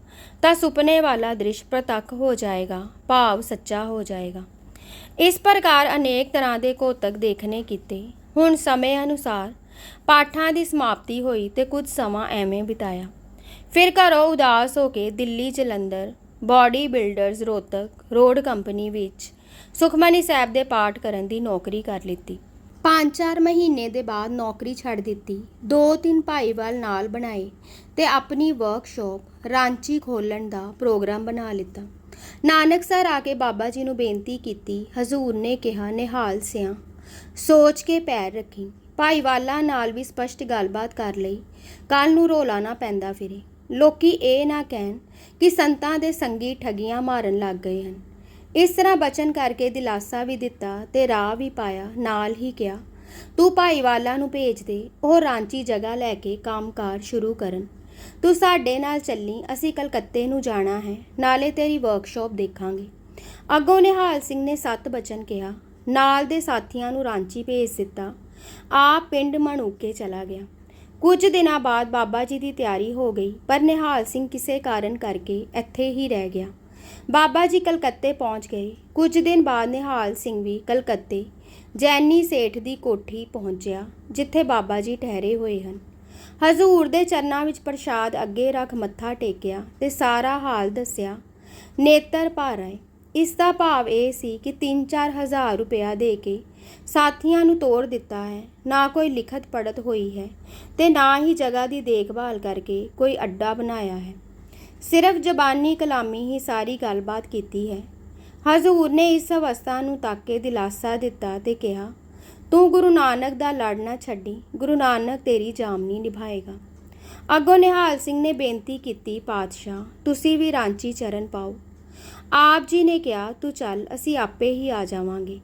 ਤਾਂ ਸੁਪਨੇ ਵਾਲਾ ਦ੍ਰਿਸ਼ ਪ੍ਰਤੱਖ ਹੋ ਜਾਏਗਾ, ਭਾਵ ਸੱਚਾ ਹੋ ਜਾਏਗਾ। ਇਸ ਪ੍ਰਕਾਰ ਅਨੇਕ ਤਰ੍ਹਾਂ ਦੇ ਕੋਤਕ ਦੇਖਣੇ ਕੀਤੇ। ਹੁਣ ਸਮੇਂ ਅਨੁਸਾਰ ਪਾਠਾਂ ਦੀ ਸਮਾਪਤੀ ਹੋਈ ਤੇ ਕੁਝ ਸਮਾਂ ਐਵੇਂ ਬਿਤਾਇਆ। ਫਿਰ ਘਰੋਂ ਉਦਾਸ ਹੋ ਕੇ Delhi Jalandhar body builders Rohtak road company ਵਿੱਚ ਸੁਖਮਨੀ ਸਾਹਿਬ ਦੇ ਪਾਠ ਕਰਨ ਦੀ ਨੌਕਰੀ ਕਰ ਲਿੱਤੀ। 5-4 ਮਹੀਨੇ ਦੇ ਬਾਅਦ ਨੌਕਰੀ ਛੱਡ ਦਿੱਤੀ। ਦੋ ਤਿੰਨ ਭਾਈਵਾਲ ਨਾਲ ਬਣਾਏ ਤੇ ਆਪਣੀ ਵਰਕਸ਼ਾਪ ਰਾਂਚੀ ਖੋਲਣ ਦਾ ਪ੍ਰੋਗਰਾਮ ਬਣਾ ਲਿੱਤਾ। ਨਾਨਕ ਸਰ ਆ ਕੇ ਬਾਬਾ ਜੀ ਨੂੰ ਬੇਨਤੀ ਕੀਤੀ, ਹਜ਼ੂਰ ਨੇ ਕਿਹਾ, ਨਿਹਾਲ ਸਿਆਂ। ਸੋਚ ਕੇ ਪੈਰ ਰੱਖੀ। ਭਾਈਵਾਲਾਂ ਨਾਲ ਵੀ ਸਪਸ਼ਟ ਗੱਲਬਾਤ ਕਰ ਲਈ। ਕੱਲ ਨੂੰ ਰੋਲਾ ਨਾ ਪੈਂਦਾ ਫਿਰੇ। ਲੋਕੀ ਇਹ ਨਾ ਕਹਿਣ ਕਿ ਸੰਤਾਂ ਦੇ ਸੰਗੀ ਠਗੀਆਂ ਮਾਰਨ ਲੱਗ ਗਏ ਹਨ। ਇਸ ਤਰ੍ਹਾਂ ਬਚਨ ਕਰਕੇ ਦਿਲਾਸਾ ਵੀ ਦਿੱਤਾ ਤੇ ਰਾਹ ਵੀ ਪਾਇਆ, ਨਾਲ ਹੀ ਕਿਹਾ, ਤੂੰ ਭਾਈਵਾਲਾਂ ਨੂੰ ਭੇਜ ਦੇ, ਉਹ ਰਾਂਚੀ ਜਗ੍ਹਾ ਲੈ ਕੇ ਕੰਮਕਾਰ ਸ਼ੁਰੂ ਕਰਨ। ਤੂੰ ਸਾਡੇ ਨਾਲ ਚੱਲੀ, ਅਸੀਂ ਕਲਕੱਤੇ ਨੂੰ ਜਾਣਾ ਹੈ, ਨਾਲੇ ਤੇਰੀ ਵਰਕਸ਼ਾਪ ਦੇਖਾਂਗੇ। ਅੱਗੋਂ ਨਿਹਾਲ ਸਿੰਘ ਨੇ ਸੱਤ ਬਚਨ ਕਿਹਾ ਨਾਲ ਦੇ ਸਾਥੀਆਂ ਨੂੰ ਰਾਂਚੀ ਭੇਜ ਦਿੱਤਾ। ਆਪ ਪਿੰਡ ਮਣੂਕੇ ਚਲਾ ਗਿਆ। ਕੁਝ ਦਿਨਾਂ ਬਾਅਦ ਬਾਬਾ ਜੀ ਦੀ ਤਿਆਰੀ ਹੋ ਗਈ, ਪਰ ਨਿਹਾਲ ਸਿੰਘ ਕਿਸੇ ਕਾਰਨ ਕਰਕੇ ਇੱਥੇ ਹੀ ਰਹਿ ਗਿਆ। ਬਾਬਾ ਜੀ ਕਲਕੱਤੇ ਪਹੁੰਚ ਗਏ। ਕੁਝ ਦਿਨ ਬਾਅਦ ਨਿਹਾਲ ਸਿੰਘ ਵੀ ਕਲਕੱਤੇ ਜੈਨੀ ਸੇਠ ਦੀ ਕੋਠੀ ਪਹੁੰਚਿਆ, ਜਿੱਥੇ ਬਾਬਾ ਜੀ ਠਹਿਰੇ ਹੋਏ ਹਨ। ਹਜ਼ੂਰ ਦੇ ਚਰਨਾਂ ਵਿੱਚ ਪ੍ਰਸ਼ਾਦ ਅੱਗੇ ਰੱਖ ਮੱਥਾ ਟੇਕਿਆ ਤੇ ਸਾਰਾ ਹਾਲ ਦੱਸਿਆ, ਨੇਤਰ ਭਾਰ ਆਏ ਇਸ ਦਾ ਭਾਵ ਇਹ ਸੀ ਕਿ 3-4 ਹਜ਼ਾਰ ਰੁਪਇਆ ਦੇ ਕੇ ਸਾਥੀਆਂ ਨੂੰ ਤੋੜ ਦਿੱਤਾ ਹੈ, ਨਾ ਕੋਈ ਲਿਖਤ ਪੜਤ ਹੋਈ ਹੈ ਤੇ ਨਾ ਹੀ ਜਗ੍ਹਾ ਦੀ ਦੇਖਭਾਲ ਕਰਕੇ ਕੋਈ ਅੱਡਾ ਬਣਾਇਆ ਹੈ। ਸਿਰਫ ਜ਼ਬਾਨੀ ਕਲਾਮੀ ਹੀ ਸਾਰੀ ਗੱਲਬਾਤ ਕੀਤੀ ਹੈ। ਹਜ਼ੂਰ ਨੇ ਇਸ ਅਵਸਥਾ ਨੂੰ ਤੱਕ ਕੇ ਦਿਲਾਸਾ ਦਿੱਤਾ ਤੇ ਕਿਹਾ, ਤੂੰ ਗੁਰੂ ਨਾਨਕ ਦਾ ਲੜ ਨਾ ਛੱਡੀ, ਗੁਰੂ ਨਾਨਕ ਤੇਰੀ ਜਾਮਨੀ ਨਿਭਾਏਗਾ। ਅੱਗੋਂ ਨਿਹਾਲ ਸਿੰਘ ਨੇ ਬੇਨਤੀ ਕੀਤੀ, ਪਾਤਸ਼ਾਹ, ਤੁਸੀਂ ਵੀ ਰਾਂਚੀ ਚਰਨ ਪਾਓ। ਆਪ ਜੀ ਨੇ ਕਿਹਾ, ਤੂੰ ਚੱਲ, ਅਸੀਂ ਆਪੇ ਹੀ ਆ ਜਾਵਾਂਗੇ।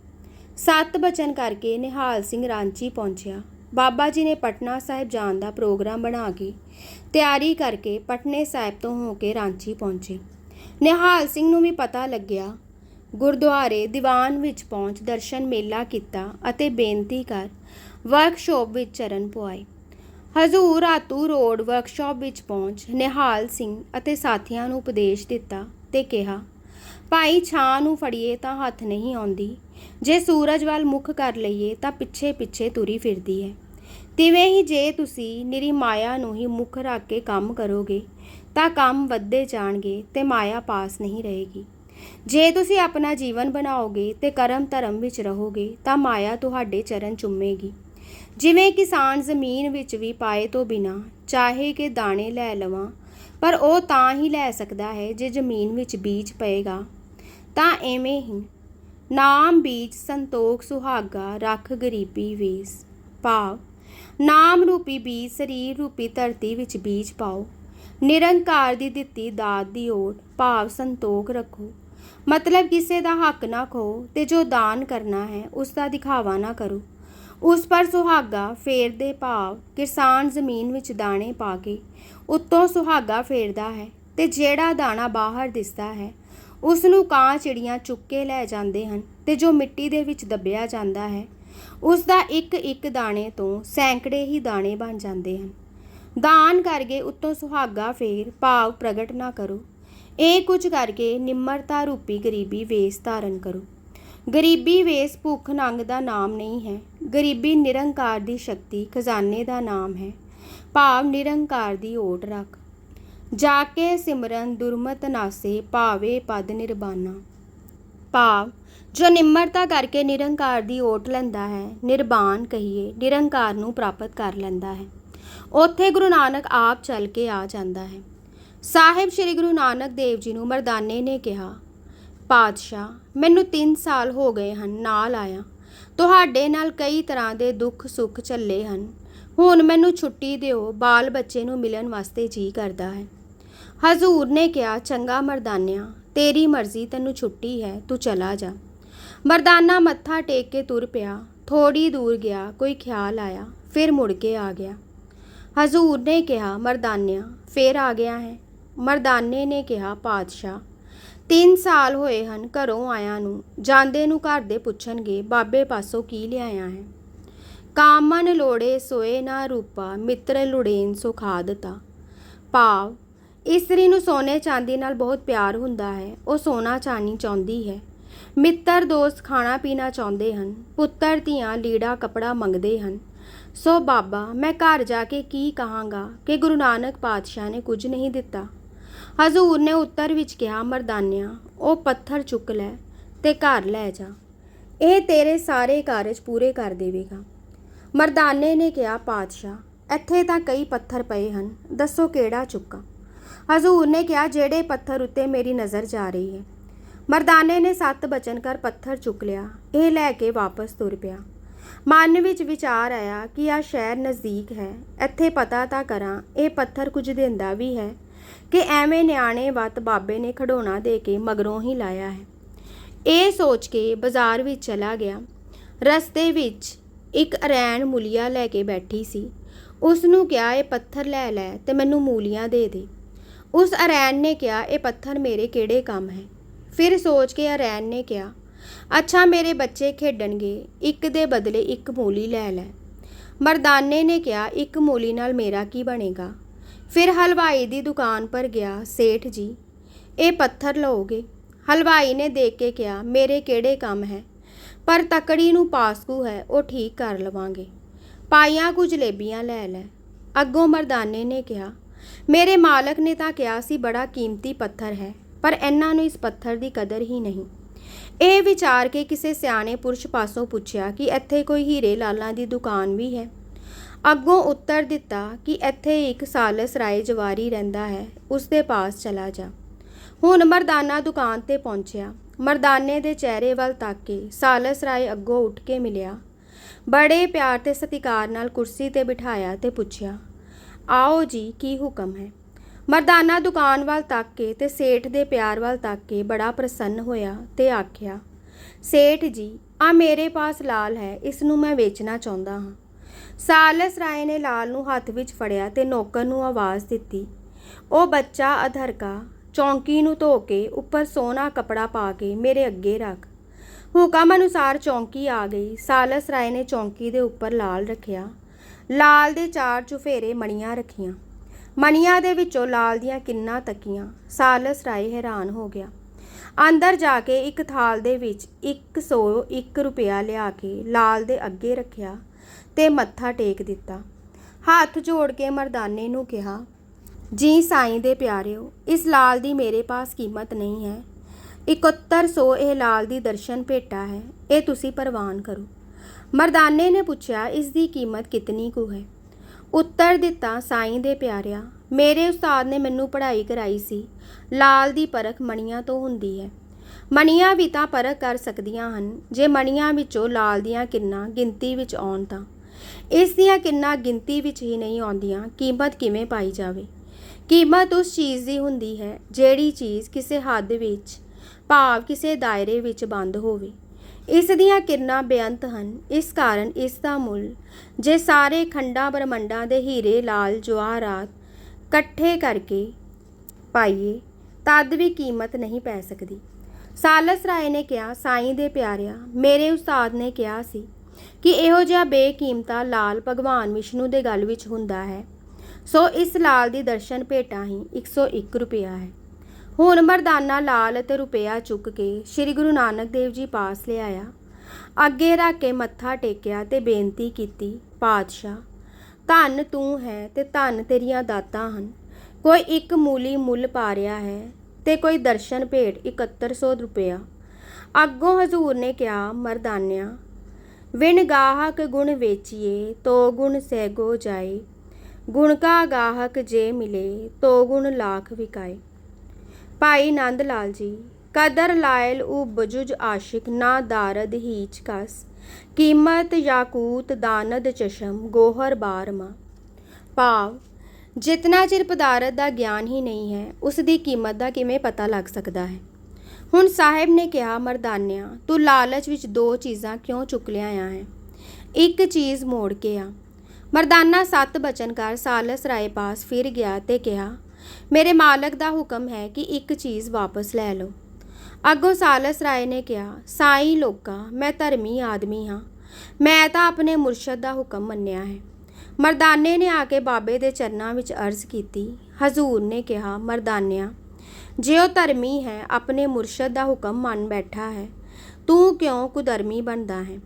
ਸੱਤ ਬਚਨ ਕਰਕੇ ਨਿਹਾਲ ਸਿੰਘ ਰਾਂਚੀ ਪਹੁੰਚਿਆ। ਬਾਬਾ ਜੀ ਨੇ ਪਟਨਾ ਸਾਹਿਬ ਜਾਣ ਦਾ ਪ੍ਰੋਗਰਾਮ ਬਣਾ ਕੇ ਤਿਆਰੀ ਕਰਕੇ ਪਟਨੇ ਸਾਹਿਬ ਤੋਂ ਹੋ ਕੇ ਰਾਂਚੀ ਪਹੁੰਚੇ। ਨਿਹਾਲ ਸਿੰਘ ਨੂੰ ਵੀ ਪਤਾ ਲੱਗਿਆ, ਗੁਰਦੁਆਰੇ ਦੀਵਾਨ ਵਿੱਚ ਪਹੁੰਚ ਦਰਸ਼ਨ ਮੇਲਾ ਕੀਤਾ ਅਤੇ ਬੇਨਤੀ ਕਰ ਵਰਕਸ਼ਾਪ ਵਿੱਚ ਚਰਨ ਪੁਆਏ। ਹਜ਼ੂਰ ਆਤੂ ਰੋਡ ਵਰਕਸ਼ਾਪ ਵਿੱਚ ਪਹੁੰਚ ਨਿਹਾਲ ਸਿੰਘ ਅਤੇ ਸਾਥੀਆਂ ਨੂੰ ਉਪਦੇਸ਼ ਦਿੱਤਾ ਤੇ ਕਿਹਾ ਭਾਈ ਛਾਂ ਨੂੰ ਫੜੀਏ ਤਾਂ ਹੱਥ ਨਹੀਂ ਆਉਂਦੀ। ਜੇ ਸੂਰਜ ਵੱਲ ਮੁਖ ਕਰ ਲਈਏ ਤਾਂ ਪਿੱਛੇ ਪਿੱਛੇ ਤੁਰੀ ਫਿਰਦੀ ਹੈ ਤਿਵੇਂ ਹੀ ਜੇ ਤੁਸੀਂ ਨਿਰੀ ਮਾਇਆ ਨੂੰ ਹੀ ਮੁੱਖ ਰੱਖ ਕੇ ਕੰਮ ਕਰੋਗੇ, ਤਾਂ ਕੰਮ ਵੱਧਦੇ ਜਾਣਗੇ ਤੇ ਮਾਇਆ ਪਾਸ ਨਹੀਂ ਰਹੇਗੀ। ਜੇ ਤੁਸੀਂ ਆਪਣਾ ਜੀਵਨ ਬਣਾਓਗੇ ਤੇ ਕਰਮ ਧਰਮ ਵਿੱਚ ਰਹੋਗੇ, ਤਾਂ ਮਾਇਆ ਤੁਹਾਡੇ ਚਰਨ ਚੁੰਮੇਗੀ। ਜਿਵੇਂ ਕਿਸਾਨ ਜ਼ਮੀਨ ਵਿੱਚ ਵੀ ਪਾਏ ਤੋਂ ਬਿਨਾ ਚਾਹੇ ਕਿ ਦਾਣੇ ਲੈ ਲਵਾਂ, ਪਰ ਉਹ ਤਾਂ ਹੀ ਲੈ ਸਕਦਾ ਹੈ ਜੇ ਜ਼ਮੀਨ ਵਿੱਚ ਬੀਜ ਪਏਗਾ। ਤਾਂ ਐਵੇਂ ਹੀ। ਨਾਮ ਬੀਜ ਸੰਤੋਖ ਸੁਹਾਗਾ ਰੱਖ ਗਰੀਬੀ ਵੇਸ। ਭਾਵ, ਨਾਮ ਰੂਪੀ ਬੀਜ ਸਰੀਰ ਰੂਪੀ ਧਰਤੀ ਵਿੱਚ ਬੀਜ ਪਾਓ। ਨਿਰੰਕਾਰ ਦੀ ਦਿੱਤੀ ਦਾਤ ਦੀ ਓਟ, ਭਾਵ ਸੰਤੋਖ ਰੱਖੋ। ਮਤਲਬ ਕਿਸੇ ਦਾ ਹੱਕ ਨਾ ਖੋ ਤੇ ਜੋ ਦਾਨ ਕਰਨਾ ਹੈ ਉਸ ਦਾ ਦਿਖਾਵਾ ਨਾ ਕਰੋ। ਉਸ ਪਰ ਸੁਹਾਗਾ ਫੇਰਦੇ ਭਾਵ, ਕਿਸਾਨ ਜ਼ਮੀਨ ਵਿੱਚ ਦਾਣੇ ਪਾ ਕੇ ਉੱਤੋਂ ਸੁਹਾਗਾ ਫੇਰਦਾ ਹੈ ਤੇ ਜਿਹੜਾ ਦਾਣਾ ਬਾਹਰ ਦਿਸਦਾ ਹੈ ਉਸ ਨੂੰ ਕਾਂ ਚਿੜੀਆਂ ਚੁੱਕ ਕੇ ਲੈ ਜਾਂਦੇ ਹਨ ਤੇ ਜੋ ਮਿੱਟੀ ਦੇ ਵਿੱਚ ਦੱਬਿਆ ਜਾਂਦਾ ਹੈ ਉਸ ਦਾ ਇੱਕ ਇੱਕ ਦਾਣੇ ਤੋਂ ਸੈਂਕੜੇ ਹੀ ਦਾਣੇ ਬਣ ਜਾਂਦੇ ਹਨ। ਦਾਨ ਕਰਕੇ ਉੱਤੋਂ ਸੁਹਾਗਾ ਫੇਰ ਭਾਵ ਪ੍ਰਗਟ ਨਾ ਕਰੋ। ਇਹ ਕੁਝ ਕਰਕੇ ਨਿਮਰਤਾ ਰੂਪੀ ਗਰੀਬੀ ਵੇਸ ਧਾਰਨ ਕਰੋ। ਗਰੀਬੀ ਵੇਸ ਭੁੱਖ ਨੰਗ ਦਾ ਨਾਮ ਨਹੀਂ ਹੈ, ਗਰੀਬੀ ਨਿਰੰਕਾਰ ਦੀ ਸ਼ਕਤੀ ਖਜ਼ਾਨੇ ਦਾ ਨਾਮ ਹੈ। ਭਾਵ ਨਿਰੰਕਾਰ ਦੀ ਓਟ ਰੱਖ। ਜਾ ਕੇ ਸਿਮਰਨ ਦੁਰਮਤ ਨਾਸੇ, ਭਾਵੇ ਪਦ ਨਿਰਬਾਨਾ। ਭਾਵ, ਜੋ ਨਿਮਰਤਾ ਕਰਕੇ ਨਿਰੰਕਾਰ ਦੀ ਓਟ ਲੈਂਦਾ ਹੈ, ਨਿਰਬਾਨ ਕਹੀਏ, ਨਿਰੰਕਾਰ ਨੂੰ ਪ੍ਰਾਪਤ ਕਰ ਲੈਂਦਾ ਹੈ। ਉੱਥੇ ਗੁਰੂ ਨਾਨਕ ਆਪ ਚੱਲ ਕੇ ਆ ਜਾਂਦਾ ਹੈ। ਸਾਹਿਬ ਸ੍ਰੀ ਗੁਰੂ ਨਾਨਕ ਦੇਵ ਜੀ ਨੂੰ ਮਰਦਾਨੇ ਨੇ ਕਿਹਾ, ਪਾਤਸ਼ਾਹ, ਮੈਨੂੰ 3 ਸਾਲ ਹੋ ਗਏ ਹਨ, ਨਾਲ ਆਇਆ। ਤੁਹਾਡੇ ਨਾਲ ਕਈ ਤਰ੍ਹਾਂ ਦੇ ਦੁੱਖ ਸੁੱਖ ਚੱਲੇ ਹਨ। ਹੁਣ ਮੈਨੂੰ ਛੁੱਟੀ ਦਿਓ, ਬਾਲ ਬੱਚੇ ਨੂੰ ਮਿਲਣ ਵਾਸਤੇ ਜੀ ਕਰਦਾ ਹੈ। ਹਜ਼ੂਰ ਨੇ ਕਿਹਾ, ਚੰਗਾ ਮਰਦਾਨਿਆ, ਤੇਰੀ ਮਰਜ਼ੀ, ਤੈਨੂੰ ਛੁੱਟੀ ਹੈ, ਤੂੰ ਚਲਾ ਜਾ। ਮਰਦਾਨਾ ਮੱਥਾ ਟੇਕ ਕੇ ਤੁਰ ਪਿਆ। ਥੋੜੀ ਦੂਰ ਗਿਆ, ਕੋਈ ਖਿਆਲ ਆਇਆ, ਫਿਰ ਮੁੜ ਕੇ ਆ ਗਿਆ। ਹਜ਼ੂਰ ਨੇ ਕਿਹਾ, ਮਰਦਾਨਿਆ, ਫੇਰ ਆ ਗਿਆ ਹੈ? ਮਰਦਾਨੇ ਨੇ ਕਿਹਾ, ਪਾਤਸ਼ਾਹ 3 ਸਾਲ ਹੋਏ ਹਨ ਘਰੋਂ ਆਇਆ ਨੂੰ। ਜਾਂਦੇ ਨੂੰ ਘਰ ਦੇ ਪੁੱਛਣਗੇ, ਬਾਬੇ ਪਾਸੋਂ ਕੀ ਲਿਆਇਆ ਹੈ? ਕਾਮਨ ਲੋੜੇ ਸੋਏ ਨਾ ਰੂਪਾ, ਮਿੱਤਰ ਲੁੜੇਨ ਸੋ ਖਾਦਤਾ ਭਾਵ ਇਸਤਰੀ ਨੂੰ ਸੋਨੇ ਚਾਂਦੀ ਨਾਲ ਬਹੁਤ ਪਿਆਰ ਹੁੰਦਾ ਹੈ। ਉਹ ਸੋਨਾ ਚਾਂਦੀ ਚਾਹੁੰਦੀ ਹੈ। ਮਿੱਤਰ ਦੋਸਤ ਖਾਣਾ ਪੀਣਾ ਚਾਹੁੰਦੇ ਹਨ। ਪੁੱਤਰ ਧੀਆਂ ਲੀੜਾ ਕਪੜਾ ਮੰਗਦੇ ਹਨ। ਸੋ ਬਾਬਾ, ਮੈਂ ਘਰ ਜਾ ਕੇ ਕੀ ਕਹਾਂਗਾ ਕਿ ਗੁਰੂ ਨਾਨਕ ਪਾਤਸ਼ਾਹ ਨੇ ਕੁਝ ਨਹੀਂ ਦਿੱਤਾ। ਹਜ਼ੂਰ ਨੇ ਉੱਤਰ ਵਿੱਚ ਕਿਹਾ, ਮਰਦਾਨਿਆ, ਉਹ ਪੱਥਰ ਚੁੱਕ ਲੈ ਤੇ ਘਰ ਲੈ ਜਾ। ਇਹ ਤੇਰੇ ਸਾਰੇ ਕਾਰਜ ਪੂਰੇ ਕਰ ਦੇਵੇਗਾ। ਮਰਦਾਨੇ ਨੇ ਕਿਹਾ, ਪਾਤਸ਼ਾਹ, ਇੱਥੇ ਤਾਂ ਕਈ ਪੱਥਰ ਪਏ ਹਨ। ਦੱਸੋ ਕਿਹੜਾ ਚੁੱਕਾਂ? ਹਜ਼ੂਰ ਨੇ ਕਿਹਾ, ਜਿਹੜੇ ਪੱਥਰ ਉੱਤੇ ਮੇਰੀ ਨਜ਼ਰ ਜਾ ਰਹੀ ਹੈ। ਮਰਦਾਨੇ ਨੇ ਸੱਤ ਬਚਨ ਕਰ ਪੱਥਰ ਚੁੱਕ ਲਿਆ, ਇਹ ਲੈ ਕੇ ਵਾਪਸ ਤੁਰ ਪਿਆ। ਮਨ ਵਿੱਚ ਵਿਚਾਰ ਆਇਆ ਕਿ ਆ ਸ਼ਹਿਰ ਨਜ਼ਦੀਕ ਹੈ, ਇੱਥੇ ਪਤਾ ਤਾਂ ਕਰਾਂ, ਇਹ ਪੱਥਰ ਕੁਝ ਦਿੰਦਾ ਵੀ ਹੈ ਕਿ ਐਵੇਂ ਨਿਆਣੇ ਵੱਤ ਬਾਬੇ ਨੇ ਖਡੋਣਾ ਦੇ ਕੇ ਮਗਰੋਂ ਹੀ ਲਾਇਆ ਹੈ। ਇਹ ਸੋਚ ਕੇ ਬਾਜ਼ਾਰ ਵਿੱਚ ਚਲਾ ਗਿਆ। ਰਸਤੇ ਵਿੱਚ ਇੱਕ ਅਰੈਣ ਮੂਲੀਆ ਲੈ ਕੇ ਬੈਠੀ ਸੀ। ਉਸ ਨੂੰ ਕਿਹਾ, ਇਹ ਪੱਥਰ ਲੈ ਲੈ ਤੇ ਮੈਨੂੰ ਮੂਲੀਆਂ ਦੇ ਦੇ। ਉਸ ਅਰੈਨ ਨੇ ਕਿਹਾ, ਇਹ ਪੱਥਰ ਮੇਰੇ ਕਿਹੜੇ ਕੰਮ ਹੈ? ਫਿਰ ਸੋਚ ਕੇ ਅਰੈਨ ਨੇ ਕਿਹਾ, ਅੱਛਾ, ਮੇਰੇ ਬੱਚੇ ਖੇਡਣਗੇ, ਇੱਕ ਦੇ ਬਦਲੇ ਇੱਕ ਮੂਲੀ ਲੈ ਲੈ। ਮਰਦਾਨੇ ਨੇ ਕਿਹਾ, ਇੱਕ ਮੂਲੀ ਨਾਲ ਮੇਰਾ ਕੀ ਬਣੇਗਾ? ਫਿਰ ਹਲਵਾਈ ਦੀ ਦੁਕਾਨ ਪਰ ਗਿਆ ਸੇਠ ਜੀ, ਇਹ ਪੱਥਰ ਲਓਗੇ? ਹਲਵਾਈ ਨੇ ਦੇਖ ਕੇ ਕਿਹਾ, ਮੇਰੇ ਕਿਹੜੇ ਕੰਮ ਹੈ? ਪਰ ਤਕੜੀ ਨੂੰ ਪਾਸਕੂ ਹੈ, ਉਹ ਠੀਕ ਕਰ ਲਵਾਂਗੇ। ਪਾਈਆਂ ਕੁਝ ਜਲੇਬੀਆਂ ਲੈ ਲੈ। ਅੱਗੋਂ ਮਰਦਾਨੇ ਨੇ ਕਿਹਾ ਮੇਰੇ ਮਾਲਕ ਨੇ ਤਾਂ ਕਿਹਾ ਸੀ, ਬੜਾ ਕੀਮਤੀ ਪੱਥਰ ਹੈ, ਪਰ ਇਹਨਾਂ ਨੂੰ ਇਸ ਪੱਥਰ ਦੀ ਕਦਰ ਹੀ ਨਹੀਂ। ਇਹ ਵਿਚਾਰ ਕੇ ਕਿਸੇ ਸਿਆਣੇ ਪੁਰਸ਼ ਪਾਸੋਂ ਪੁੱਛਿਆ ਕਿ ਇੱਥੇ ਕੋਈ ਹੀਰੇ ਲਾਲਾਂ ਦੀ ਦੁਕਾਨ ਵੀ ਹੈ? ਅੱਗੋਂ ਉੱਤਰ ਦਿੱਤਾ ਕਿ ਇੱਥੇ ਇੱਕ ਸਾਲਸ ਰਾਏ ਜਵਾਰੀ ਰਹਿੰਦਾ ਹੈ, ਉਸ ਦੇ ਪਾਸ ਚਲਾ ਜਾ। ਹੁਣ ਮਰਦਾਨਾ ਦੁਕਾਨ ਤੇ ਪਹੁੰਚਿਆ। ਮਰਦਾਨੇ ਦੇ ਚਿਹਰੇ ਵੱਲ ਤੱਕ ਕੇ ਸਾਲਸ ਰਾਏ ਅੱਗੋਂ ਉੱਠ ਕੇ ਮਿਲਿਆ। ਬੜੇ ਪਿਆਰ ਤੇ ਸਤਿਕਾਰ ਨਾਲ ਕੁਰਸੀ ਤੇ ਬਿਠਾਇਆ ਤੇ ਪੁੱਛਿਆ ਆਓ ਜੀ, ਕੀ ਹੁਕਮ ਹੈ? ਮਰਦਾਨਾ ਦੁਕਾਨ ਵੱਲ ਤੱਕ ਕੇ ਤੇ ਸੇਠ ਦੇ ਪਿਆਰ ਵੱਲ ਤੱਕ ਕੇ ਬੜਾ ਪ੍ਰਸੰਨ ਹੋਇਆ ਤੇ ਆਖਿਆ, ਸੇਠ ਜੀ, ਆ ਮੇਰੇ ਪਾਸ ਲਾਲ ਹੈ, ਇਸ ਨੂੰ ਮੈਂ ਵੇਚਣਾ ਚਾਹੁੰਦਾ ਹਾਂ। ਸਾਲਸ ਰਾਏ ਨੇ ਲਾਲ ਨੂੰ ਹੱਥ ਵਿੱਚ ਫੜਿਆ ਤੇ ਨੌਕਰ ਨੂੰ ਆਵਾਜ਼ ਦਿੱਤੀ, ਉਹ ਬੱਚਾ ਅਧਰਕਾ, ਚੌਂਕੀ ਨੂੰ ਧੋ ਕੇ ਉੱਪਰ ਸੋਨਾ ਕਪੜਾ ਪਾ ਕੇ ਮੇਰੇ ਅੱਗੇ ਰੱਖ। ਹੁਕਮ ਅਨੁਸਾਰ ਚੌਂਕੀ ਆ ਗਈ ਸਾਲਸ ਰਾਏ ਨੇ ਚੌਂਕੀ ਦੇ ਉੱਪਰ ਲਾਲ ਰੱਖਿਆ। ਲਾਲ ਦੇ ਚਾਰ ਚੁਫੇਰੇ ਮਣੀਆਂ ਰੱਖੀਆਂ। ਮਣੀਆਂ ਦੇ ਵਿੱਚੋਂ ਲਾਲ ਦੀਆਂ ਕਿੰਨਾ ਤੱਕੀਆਂ, ਸਾਲਸ ਰਾਏ ਹੈਰਾਨ ਹੋ ਗਿਆ। ਅੰਦਰ ਜਾ ਕੇ ਇੱਕ ਥਾਲ ਦੇ ਵਿੱਚ 101 ਰੁਪਇਆ ਲਿਆ ਕੇ ਲਾਲ ਦੇ ਅੱਗੇ ਰੱਖਿਆ ਤੇ ਮੱਥਾ ਟੇਕ ਦਿੱਤਾ। ਹੱਥ ਜੋੜ ਕੇ ਮਰਦਾਨੇ ਨੂੰ ਕਿਹਾ, ਜੀ ਸਾਈਂ ਦੇ ਪਿਆਰਿਓ, ਇਸ ਲਾਲ ਦੀ ਮੇਰੇ ਪਾਸ ਕੀਮਤ ਨਹੀਂ ਹੈ। 7100 ਇਹ ਲਾਲ ਦੀ ਦਰਸ਼ਨ ਭੇਟਾ ਹੈ, ਇਹ ਤੁਸੀਂ ਪ੍ਰਵਾਨ ਕਰੋ। ਮਰਦਾਨੇ ਨੇ ਪੁੱਛਿਆ, ਇਸ ਦੀ ਕੀਮਤ ਕਿਤਨੀ ਕੁ ਹੈ? ਉੱਤਰ ਦਿੱਤਾ, ਸਾਈਂ ਦੇ ਪਿਆਰਿਆ, ਮੇਰੇ ਉਸਤਾਦ ਨੇ ਮੈਨੂੰ ਪੜ੍ਹਾਈ ਕਰਾਈ ਸੀ। ਲਾਲ ਦੀ ਪਰਖ ਮਣੀਆਂ ਤੋਂ ਹੁੰਦੀ ਹੈ। ਮਣੀਆਂ ਵੀ ਤਾਂ ਪਰਖ ਕਰ ਸਕਦੀਆਂ ਹਨ, ਜੇ ਮਣੀਆਂ ਵਿੱਚੋਂ ਲਾਲ ਦੀਆਂ ਕਿਰਨਾਂ ਗਿਣਤੀ ਵਿੱਚ ਆਉਣ ਤਾਂ। ਇਸ ਦੀਆਂ ਕਿਰਨਾਂ ਗਿਣਤੀ ਵਿੱਚ ਹੀ ਨਹੀਂ ਆਉਂਦੀਆਂ, ਕੀਮਤ ਕਿਵੇਂ ਪਾਈ ਜਾਵੇ? ਕੀਮਤ ਉਸ ਚੀਜ਼ ਦੀ ਹੁੰਦੀ ਹੈ, ਜਿਹੜੀ ਚੀਜ਼ ਕਿਸੇ ਹੱਦ ਵਿੱਚ, ਭਾਵ ਕਿਸੇ ਦਾਇਰੇ ਵਿੱਚ ਬੰਦ ਹੋਵੇ। ਇਸ ਦੀਆਂ ਕਿਰਨਾਂ ਬੇਅੰਤ ਹਨ। ਇਸ ਕਾਰਨ ਇਸ ਦਾ ਮੁੱਲ, ਜੇ ਸਾਰੇ ਖੰਡਾਂ ਬ੍ਰਹਮੰਡਾਂ ਦੇ ਹੀਰੇ, ਲਾਲ ਜਵਾਹਰਾਤ ਇਕੱਠੇ ਕਰਕੇ ਪਾਈਏ, ਤਦ ਵੀ ਕੀਮਤ ਨਹੀਂ ਪੈ ਸਕਦੀ। ਸਾਲਸ ਰਾਏ ਨੇ ਕਿਹਾ, ਸਾਈਂ ਦੇ ਪਿਆਰਿਆ, ਮੇਰੇ ਉਸਤਾਦ ਨੇ ਕਿਹਾ ਸੀ ਕਿ ਇਹੋ ਜਿਹਾ ਬੇਕੀਮਤਾ ਲਾਲ ਭਗਵਾਨ ਵਿਸ਼ਨੂੰ ਦੇ ਗਲ ਵਿੱਚ ਹੁੰਦਾ ਹੈ। ਸੋ ਇਸ ਲਾਲ ਦੀ ਦਰਸ਼ਨ ਭੇਟਾ ਹੀ 101 ਰੁਪਇਆ ਹੈ। ਹੁਣ ਮਰਦਾਨਾ ਲਾਲ ਅਤੇ ਰੁਪਇਆ ਚੁੱਕ ਕੇ ਸ੍ਰੀ ਗੁਰੂ ਨਾਨਕ ਦੇਵ ਜੀ ਪਾਸ ਲਿਆਇਆ। ਅੱਗੇ ਰੱਖ ਕੇ ਮੱਥਾ ਟੇਕਿਆ ਤੇ ਬੇਨਤੀ ਕੀਤੀ, ਪਾਤਸ਼ਾਹ, ਧੰਨ ਤੂੰ ਹੈ ਤੇ ਧੰਨ ਤੇਰੀਆਂ ਦਾਤਾਂ ਹਨ। ਕੋਈ ਇੱਕ ਮੂਲੀ ਮੁੱਲ ਪਾ ਰਿਹਾ ਹੈ ਤੇ ਕੋਈ ਦਰਸ਼ਨ ਭੇਟ 7100 ਰੁਪਇਆ ਅੱਗੋਂ ਹਜ਼ੂਰ ਨੇ ਕਿਹਾ, ਮਰਦਾਨਿਆ, ਵਿਣ ਗਾਹਕ ਗੁਣ ਵੇਚੀਏ, ਤੋ ਗੁਣ ਸਹਿਗੋ ਜਾਏ। ਗੁਣ ਕਾ ਗਾਹਕ ਜੇ ਮਿਲੇ, ਤੋ ਗੁਣ ਲਾਖ ਵਿਕਾਏ। ਭਾਈ ਨੰਦ ਲਾਲ ਜੀ, ਕਦਰ ਲਾਇਲ ਉ ਬਜੁਜ ਆਸ਼ਿਕ, ਨਾ ਦਾਰਦ ਹੀਚ ਕਸ, ਕੀਮਤ ਯਾਕੂਤ ਦਾਨਦ ਚਸ਼ਮ, ਗੋਹਰ ਬਾਰਮਾ ਭਾਵ, ਜਿਤਨਾ ਚਿਰ ਪਦਾਰਥ ਦਾ ਗਿਆਨ ਹੀ ਨਹੀਂ ਹੈ, ਉਸ ਦੀ ਕੀਮਤ ਦਾ ਕਿਵੇਂ ਪਤਾ ਲੱਗ ਸਕਦਾ ਹੈ? ਹੁਣ ਸਾਹਿਬ ਨੇ ਕਿਹਾ, ਮਰਦਾਨਿਆਂ, ਤੂੰ ਲਾਲਚ ਵਿੱਚ ਦੋ ਚੀਜ਼ਾਂ ਕਿਉਂ ਚੁੱਕ ਲਿਆਇਆ ਹੈ? ਇੱਕ ਚੀਜ਼ ਮੋੜ ਕੇ ਆ। ਮਰਦਾਨਾ ਸੱਤ ਬਚਨ ਕਰ ਸਾਲਸ ਰਾਏ ਪਾਸ ਫਿਰ ਗਿਆ ਤੇ ਕਿਹਾ ਮੇਰੇ ਮਾਲਕ ਦਾ ਹੁਕਮ ਹੈ ਕਿ ਇੱਕ ਚੀਜ਼ ਵਾਪਸ ਲੈ ਲਓ। ਅੱਗੋਂ ਸਾਲਸ ਰਾਏ ਨੇ ਕਿਹਾ, ਸਾਈ ਲੋਕਾਂ, ਮੈਂ ਧਰਮੀ ਆਦਮੀ ਹਾਂ। ਮੈਂ ਤਾਂ ਆਪਣੇ ਮੁਰਸ਼ਦ ਦਾ ਹੁਕਮ ਮੰਨਿਆ ਹੈ। ਮਰਦਾਨੇ ਨੇ ਆ ਕੇ ਬਾਬੇ ਦੇ ਚਰਨਾਂ ਵਿੱਚ ਅਰਜ਼ ਕੀਤੀ। ਹਜ਼ੂਰ ਨੇ ਕਿਹਾ, ਮਰਦਾਨਿਆ, ਜੇ ਉਹ ਧਰਮੀ ਹੈ, ਆਪਣੇ ਮੁਰਸ਼ਦ ਦਾ ਹੁਕਮ ਮੰਨ ਬੈਠਾ ਹੈ, ਤੂੰ ਕਿਉਂ ਕੁਧਰਮੀ ਬਣਦਾ ਹੈ?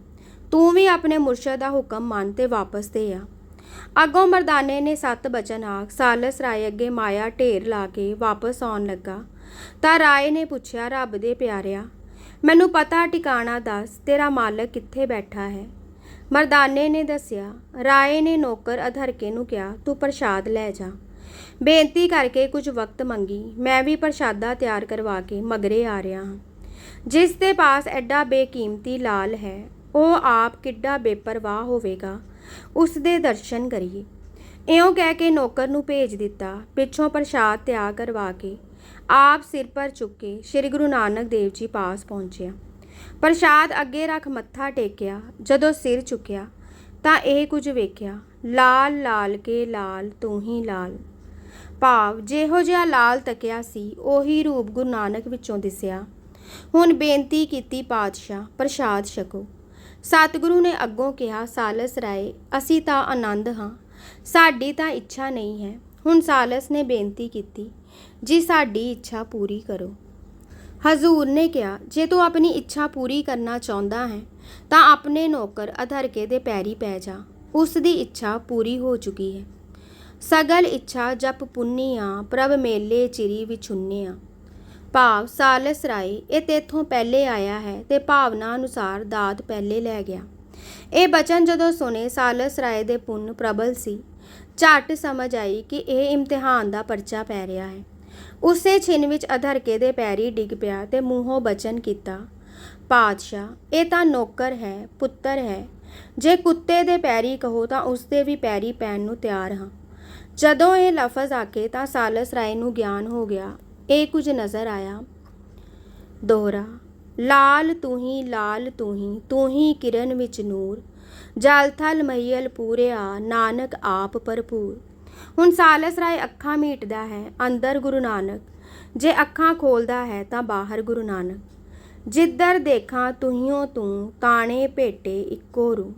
ਤੂੰ ਵੀ ਆਪਣੇ ਮੁਰਸ਼ਦ ਦਾ ਹੁਕਮ ਮੰਨ ਤੇ ਵਾਪਸ ਦੇ ਆ। ਅੱਗੋਂ ਮਰਦਾਨੇ ਨੇ ਸੱਤ ਬਚਨ ਆਖ, ਸਾਲਸ ਰਾਏ ਅੱਗੇ ਮਾਇਆ ਢੇਰ ਲਾ ਕੇ ਵਾਪਸ ਆਉਣ ਲੱਗਾ। ਤਾਂ ਰਾਏ ਨੇ ਪੁੱਛਿਆ, ਰੱਬ ਦੇ ਪਿਆਰਿਆ, ਮੈਨੂੰ ਪਤਾ ਟਿਕਾਣਾ ਦੱਸ, ਤੇਰਾ ਮਾਲਕ ਕਿੱਥੇ ਬੈਠਾ ਹੈ? ਮਰਦਾਨੇ ਨੇ ਦੱਸਿਆ, ਰਾਏ ਨੇ ਨੌਕਰ ਅਧਰਕੇ ਨੂੰ ਕਿਹਾ, ਤੂੰ ਪ੍ਰਸ਼ਾਦ ਲੈ ਜਾ। ਬੇਨਤੀ ਕਰਕੇ ਕੁਝ ਵਕਤ ਮੰਗੀ, ਮੈਂ ਵੀ ਪ੍ਰਸ਼ਾਦਾ ਤਿਆਰ ਕਰਵਾ ਕੇ ਮਗਰੇ ਆ ਰਿਹਾ ਹਾਂ। ਜਿਸ ਦੇ ਪਾਸ ਐਡਾ ਬੇਕੀਮਤੀ ਲਾਲ ਹੈ, ਉਹ ਆਪ ਕਿੱਡਾ ਬੇਪਰਵਾਹ ਹੋਵੇਗਾ। ਉਸ ਦੇ ਦਰਸ਼ਨ ਕਰੀਏ। ਇਉਂ ਕਹਿ ਕੇ ਨੌਕਰ ਨੂੰ ਭੇਜ ਦਿੱਤਾ, ਪਿੱਛੋਂ ਪ੍ਰਸ਼ਾਦ ਤਿਆਰ ਕਰਵਾ ਕੇ ਆਪ ਸਿਰ ਪਰ ਚੁੱਕ ਕੇ ਸ੍ਰੀ ਗੁਰੂ ਨਾਨਕ ਦੇਵ ਜੀ ਪਾਸ ਪਹੁੰਚਿਆ। ਪ੍ਰਸ਼ਾਦ ਅੱਗੇ ਰੱਖ ਮੱਥਾ ਟੇਕਿਆ, ਜਦੋਂ ਸਿਰ ਚੁੱਕਿਆ ਤਾਂ ਇਹ ਕੁਝ ਵੇਖਿਆ, ਲਾਲ ਲਾਲ ਕੇ ਲਾਲ, ਤੂੰ ਹੀ ਲਾਲ। ਭਾਵ ਜਿਹੋ ਜਿਹਾ ਲਾਲ ਤਕਿਆ ਸੀ, ਉਹੀ ਰੂਪ ਗੁਰੂ ਨਾਨਕ ਵਿੱਚੋਂ ਦਿਸਿਆ। ਹੁਣ ਬੇਨਤੀ ਕੀਤੀ ਪਾਤਸ਼ਾਹ, ਪ੍ਰਸ਼ਾਦ ਛਕੋ। ਸਤਿਗੁਰੂ ਨੇ ਅੱਗੋਂ ਕਿਹਾ, ਸਾਲਸ ਰਾਏ, ਅਸੀਂ ਤਾਂ ਆਨੰਦ ਹਾਂ। ਸਾਡੀ ਤਾਂ ਇੱਛਾ ਨਹੀਂ ਹੈ। ਹੁਣ ਸਾਲਸ ਨੇ ਬੇਨਤੀ ਕੀਤੀ, ਜੀ, ਸਾਡੀ ਇੱਛਾ ਪੂਰੀ ਕਰੋ। ਹਜ਼ੂਰ ਨੇ ਕਿਹਾ, ਜੇ ਤੂੰ ਆਪਣੀ ਇੱਛਾ ਪੂਰੀ ਕਰਨਾ ਚਾਹੁੰਦਾ ਹੈ, ਤਾਂ ਆਪਣੇ ਨੌਕਰ ਅਧਰਕੇ ਦੇ ਪੈਰੀ ਪੈ ਜਾ। ਉਸ ਦੀ ਇੱਛਾ ਪੂਰੀ ਹੋ ਚੁੱਕੀ ਹੈ। ਸਗਲ ਇੱਛਾ ਜਪ ਪੁੰਨੀਆਂ, ਪ੍ਰਭ ਮੇਲੇ ਚਿਰੀ ਵਿਛੁੰਨਿਆ। ਭਾਵ ਸਾਲਸ ਰਾਏ ਇਹ ਤੇਥੋਂ ਪਹਿਲੇ ਆਇਆ ਹੈ ਤੇ ਭਾਵਨਾ ਅਨੁਸਾਰ ਦਾਤ ਪਹਿਲੇ ਲੈ ਗਿਆ। ਇਹ ਬਚਨ ਜਦੋਂ ਸੁਨੇ ਸਾਲਸ ਰਾਏ ਦੇ ਪੁੰਨ ਪ੍ਰਬਲ ਸੀ। ਝੱਟ ਸਮਝ ਆਈ ਕਿ ਇਹ ਇਮਤਿਹਾਨ ਦਾ ਪਰਚਾ ਪੈ ਰਿਹਾ ਹੈ। ਉਸੇ ਛਿਨ ਵਿੱਚ ਅਧਰਕੇ ਦੇ ਪੈਰੀ ਡਿੱਗ ਪਿਆ ਤੇ ਮੂੰਹੋਂ ਬਚਨ ਕੀਤਾ, ਪਾਤਸ਼ਾਹ, ਇਹ ਤਾਂ ਨੌਕਰ ਹੈ, ਪੁੱਤਰ ਹੈ। ਜੇ ਕੁੱਤੇ ਦੇ ਪੈਰੀ ਕਹੋ ਤਾਂ ਉਸ ਦੇ ਵੀ ਪੈਰੀ ਪੈਣ ਨੂੰ ਤਿਆਰ ਹਾਂ। ਜਦੋਂ ਇਹ ਲਫ਼ਜ਼ ਆਕੇ ਤਾਂ ਸਾਲਸ ਰਾਏ ਨੂੰ ਗਿਆਨ ਹੋ ਗਿਆ ਇਹ ਕੁਝ ਨਜ਼ਰ ਆਇਆ। ਦੋਹਰਾ, ਲਾਲ ਤੂੰ ਹੀ, ਲਾਲ ਤੂੰ ਹੀ ਤੂੰ ਹੀ ਕਿਰਨ ਵਿੱਚ ਨੂਰ। ਜਲ ਥਲ ਮਹੀਲ ਪੂਰਿਆ, ਨਾਨਕ ਆਪ ਭਰਪੂਰ। ਹੁਣ ਸਾਲਸ ਰਾਏ ਅੱਖਾਂ ਮੀਟਦਾ ਹੈ, ਅੰਦਰ ਗੁਰੂ ਨਾਨਕ। ਜੇ ਅੱਖਾਂ ਖੋਲਦਾ ਹੈ ਤਾਂ ਬਾਹਰ ਗੁਰੂ ਨਾਨਕ। ਜਿੱਧਰ ਦੇਖਾਂ ਤੁਹੀਓ ਤੂੰ, ਤਾਣੇ ਭੇਟੇ ਇੱਕੋ ਰੂ।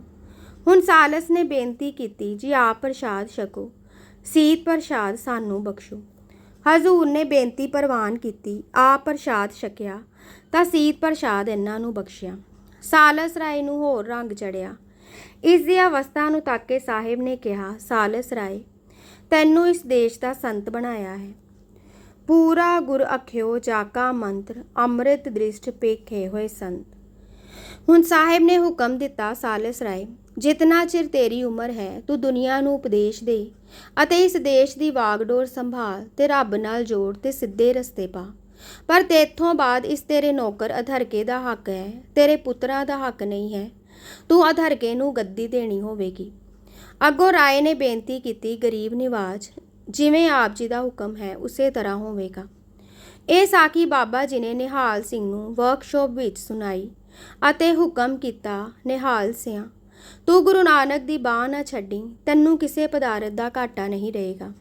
ਹੁਣ ਸਾਲਸ ਨੇ ਬੇਨਤੀ ਕੀਤੀ ਜੀ ਆਪ ਪ੍ਰਸ਼ਾਦ ਛਕੋ, ਸੀਤ ਪ੍ਰਸ਼ਾਦ ਸਾਨੂੰ ਬਖਸ਼ੋ। ਹਜ਼ੂਰ ਨੇ ਬੇਨਤੀ ਪ੍ਰਵਾਨ ਕੀਤੀ ਆ ਪ੍ਰਸ਼ਾਦ ਛਕਿਆ, ਤਾਂ ਸੀਤ ਪ੍ਰਸ਼ਾਦ ਇਹਨਾਂ ਨੂੰ ਬਖਸ਼ਿਆ। ਸਾਲਸ ਰਾਏ ਨੂੰ ਹੋਰ ਰੰਗ ਚੜਿਆ ਇਸ ਦੀ ਅਵਸਥਾ ਨੂੰ ਤੱਕ ਕੇ ਸਾਹਿਬ ਨੇ ਕਿਹਾ, ਸਾਲਸ ਰਾਏ, ਤੈਨੂੰ ਇਸ ਦੇਸ਼ ਦਾ ਸੰਤ ਬਣਾਇਆ ਹੈ। ਪੂਰਾ ਗੁਰ ਅਖਿਓ ਜਾਕਾ ਮੰਤਰ, ਅੰਮ੍ਰਿਤ ਦ੍ਰਿਸ਼ਟ ਪੇਖੇ ਹੋਏ ਸੰਤ। ਹੁਣ ਸਾਹਿਬ ਨੇ ਹੁਕਮ ਦਿੱਤਾ, ਸਾਲਸ ਰਾਏ ਜਿਤਨਾ ਚਿਰ ਤੇਰੀ ਉਮਰ ਹੈ, ਤੂੰ ਦੁਨੀਆ ਨੂੰ ਉਪਦੇਸ਼ ਦੇ ਅਤੇ ਇਸ ਦੇਸ਼ ਦੀ ਵਾਗਡੋਰ ਸੰਭਾਲ ਤੇ ਰੱਬ ਨਾਲ ਜੋੜ ਤੇ ਸਿੱਧੇ ਰਸਤੇ ਪਾ। ਪਰ ਤੇਥੋਂ ਬਾਅਦ ਇਸ ਤੇਰੇ ਨੌਕਰ ਅਧਰਕੇ ਦਾ ਹੱਕ ਹੈ, ਤੇਰੇ ਪੁੱਤਰਾਂ ਦਾ ਹੱਕ ਨਹੀਂ ਹੈ। ਤੂੰ ਅਧਰਕੇ ਨੂੰ ਗੱਦੀ ਦੇਣੀ ਹੋਵੇਗੀ। ਅੱਗੋਂ ਰਾਏ ਨੇ ਬੇਨਤੀ ਕੀਤੀ, ਗਰੀਬ ਨਿਵਾਜ, ਜਿਵੇਂ ਆਪ ਜੀ ਦਾ ਹੁਕਮ ਹੈ, ਉਸੇ ਤਰ੍ਹਾਂ ਹੋਵੇਗਾ। ਇਹ ਸਾਖੀ ਬਾਬਾ ਜੀ ਨੇ ਨਿਹਾਲ ਸਿੰਘ ਨੂੰ ਵਰਕਸ਼ਾਪ ਵਿੱਚ ਸੁਣਾਈ ਅਤੇ ਹੁਕਮ ਕੀਤਾ, ਨਿਹਾਲ ਸਿਆਂ। ਤੂੰ ਗੁਰੂ ਨਾਨਕ ਦੀ ਬਾਹ ਨਾ ਛੱਡੀ, ਤੈਨੂੰ ਕਿਸੇ ਪਦਾਰਥ ਦਾ ਘਾਟਾ ਨਹੀਂ ਰਹੇਗਾ।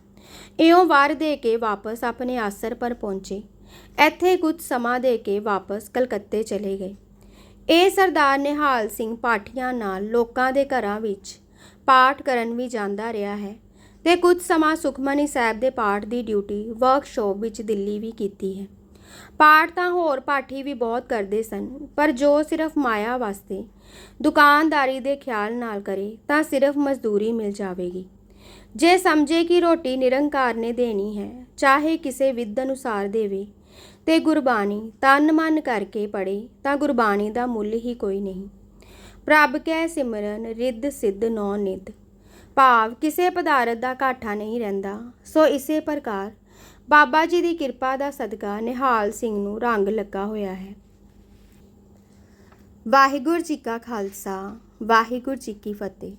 ਇਉਂ ਵਾਰ ਦੇ ਕੇ ਵਾਪਸ ਆਪਣੇ ਆਸਰ ਪਰ ਪਹੁੰਚੇ। ਇੱਥੇ ਕੁਝ ਸਮਾਂ ਦੇ ਕੇ ਵਾਪਸ ਕਲਕੱਤੇ ਚਲੇ ਗਏ। ਇਹ ਸਰਦਾਰ ਨਿਹਾਲ ਸਿੰਘ ਪਾਠੀਆਂ ਨਾਲ ਲੋਕਾਂ ਦੇ ਘਰਾਂ ਵਿੱਚ ਪਾਠ ਕਰਨ ਵੀ ਜਾਂਦਾ ਰਿਹਾ ਹੈ ਤੇ ਕੁਝ ਸਮਾਂ ਸੁਖਮਨੀ ਸਾਹਿਬ ਦੇ ਪਾਠ ਦੀ ਡਿਊਟੀ ਵਰਕਸ਼ਾਪ ਵਿੱਚ ਦਿੱਲੀ ਵੀ ਕੀਤੀ ਹੈ। ਪਾਠ ਤਾਂ ਹੋਰ ਪਾਠੀ ਵੀ ਬਹੁਤ ਕਰਦੇ ਸਨ, ਪਰ ਜੋ ਸਿਰਫ ਮਾਇਆ ਵਾਸਤੇ, ਦੁਕਾਨਦਾਰੀ ਦੇ ਖਿਆਲ ਨਾਲ ਕਰੇ, ਤਾਂ ਸਿਰਫ ਮਜ਼ਦੂਰੀ ਮਿਲ ਜਾਵੇਗੀ। ਜੇ ਸਮਝੇ ਕਿ ਰੋਟੀ ਨਿਰੰਕਾਰ ਨੇ ਦੇਣੀ ਹੈ, ਚਾਹੇ ਕਿਸੇ ਵਿਦ ਅਨੁਸਾਰ ਦੇਵੇ, ਤੇ ਗੁਰਬਾਣੀ ਤਨ ਮਨ ਕਰਕੇ ਪੜੇ ਤਾਂ ਗੁਰਬਾਣੀ ਦਾ ਮੁੱਲ ਹੀ ਕੋਈ ਨਹੀਂ। ਪ੍ਰਭ ਕੈ ਸਿਮਰਨ, ਰਿੱਧ ਸਿੱਧ ਨੌ ਨਿਧ। ਭਾਵ ਕਿਸੇ ਪਦਾਰਥ ਦਾ ਘਾਟਾ ਨਹੀਂ ਰਹਿੰਦਾ, ਸੋ ਇਸੇ ਪ੍ਰਕਾਰ ਬਾਬਾ ਜੀ ਦੀ ਕਿਰਪਾ ਦਾ ਸਦਕਾ ਨਿਹਾਲ ਸਿੰਘ ਨੂੰ ਰੰਗ ਲੱਗਾ ਹੋਇਆ ਹੈ। ਵਾਹਿਗੁਰੂ ਜੀ ਕਾ ਖਾਲਸਾ, ਵਾਹਿਗੁਰੂ ਜੀ ਕੀ ਫਤਿਹ।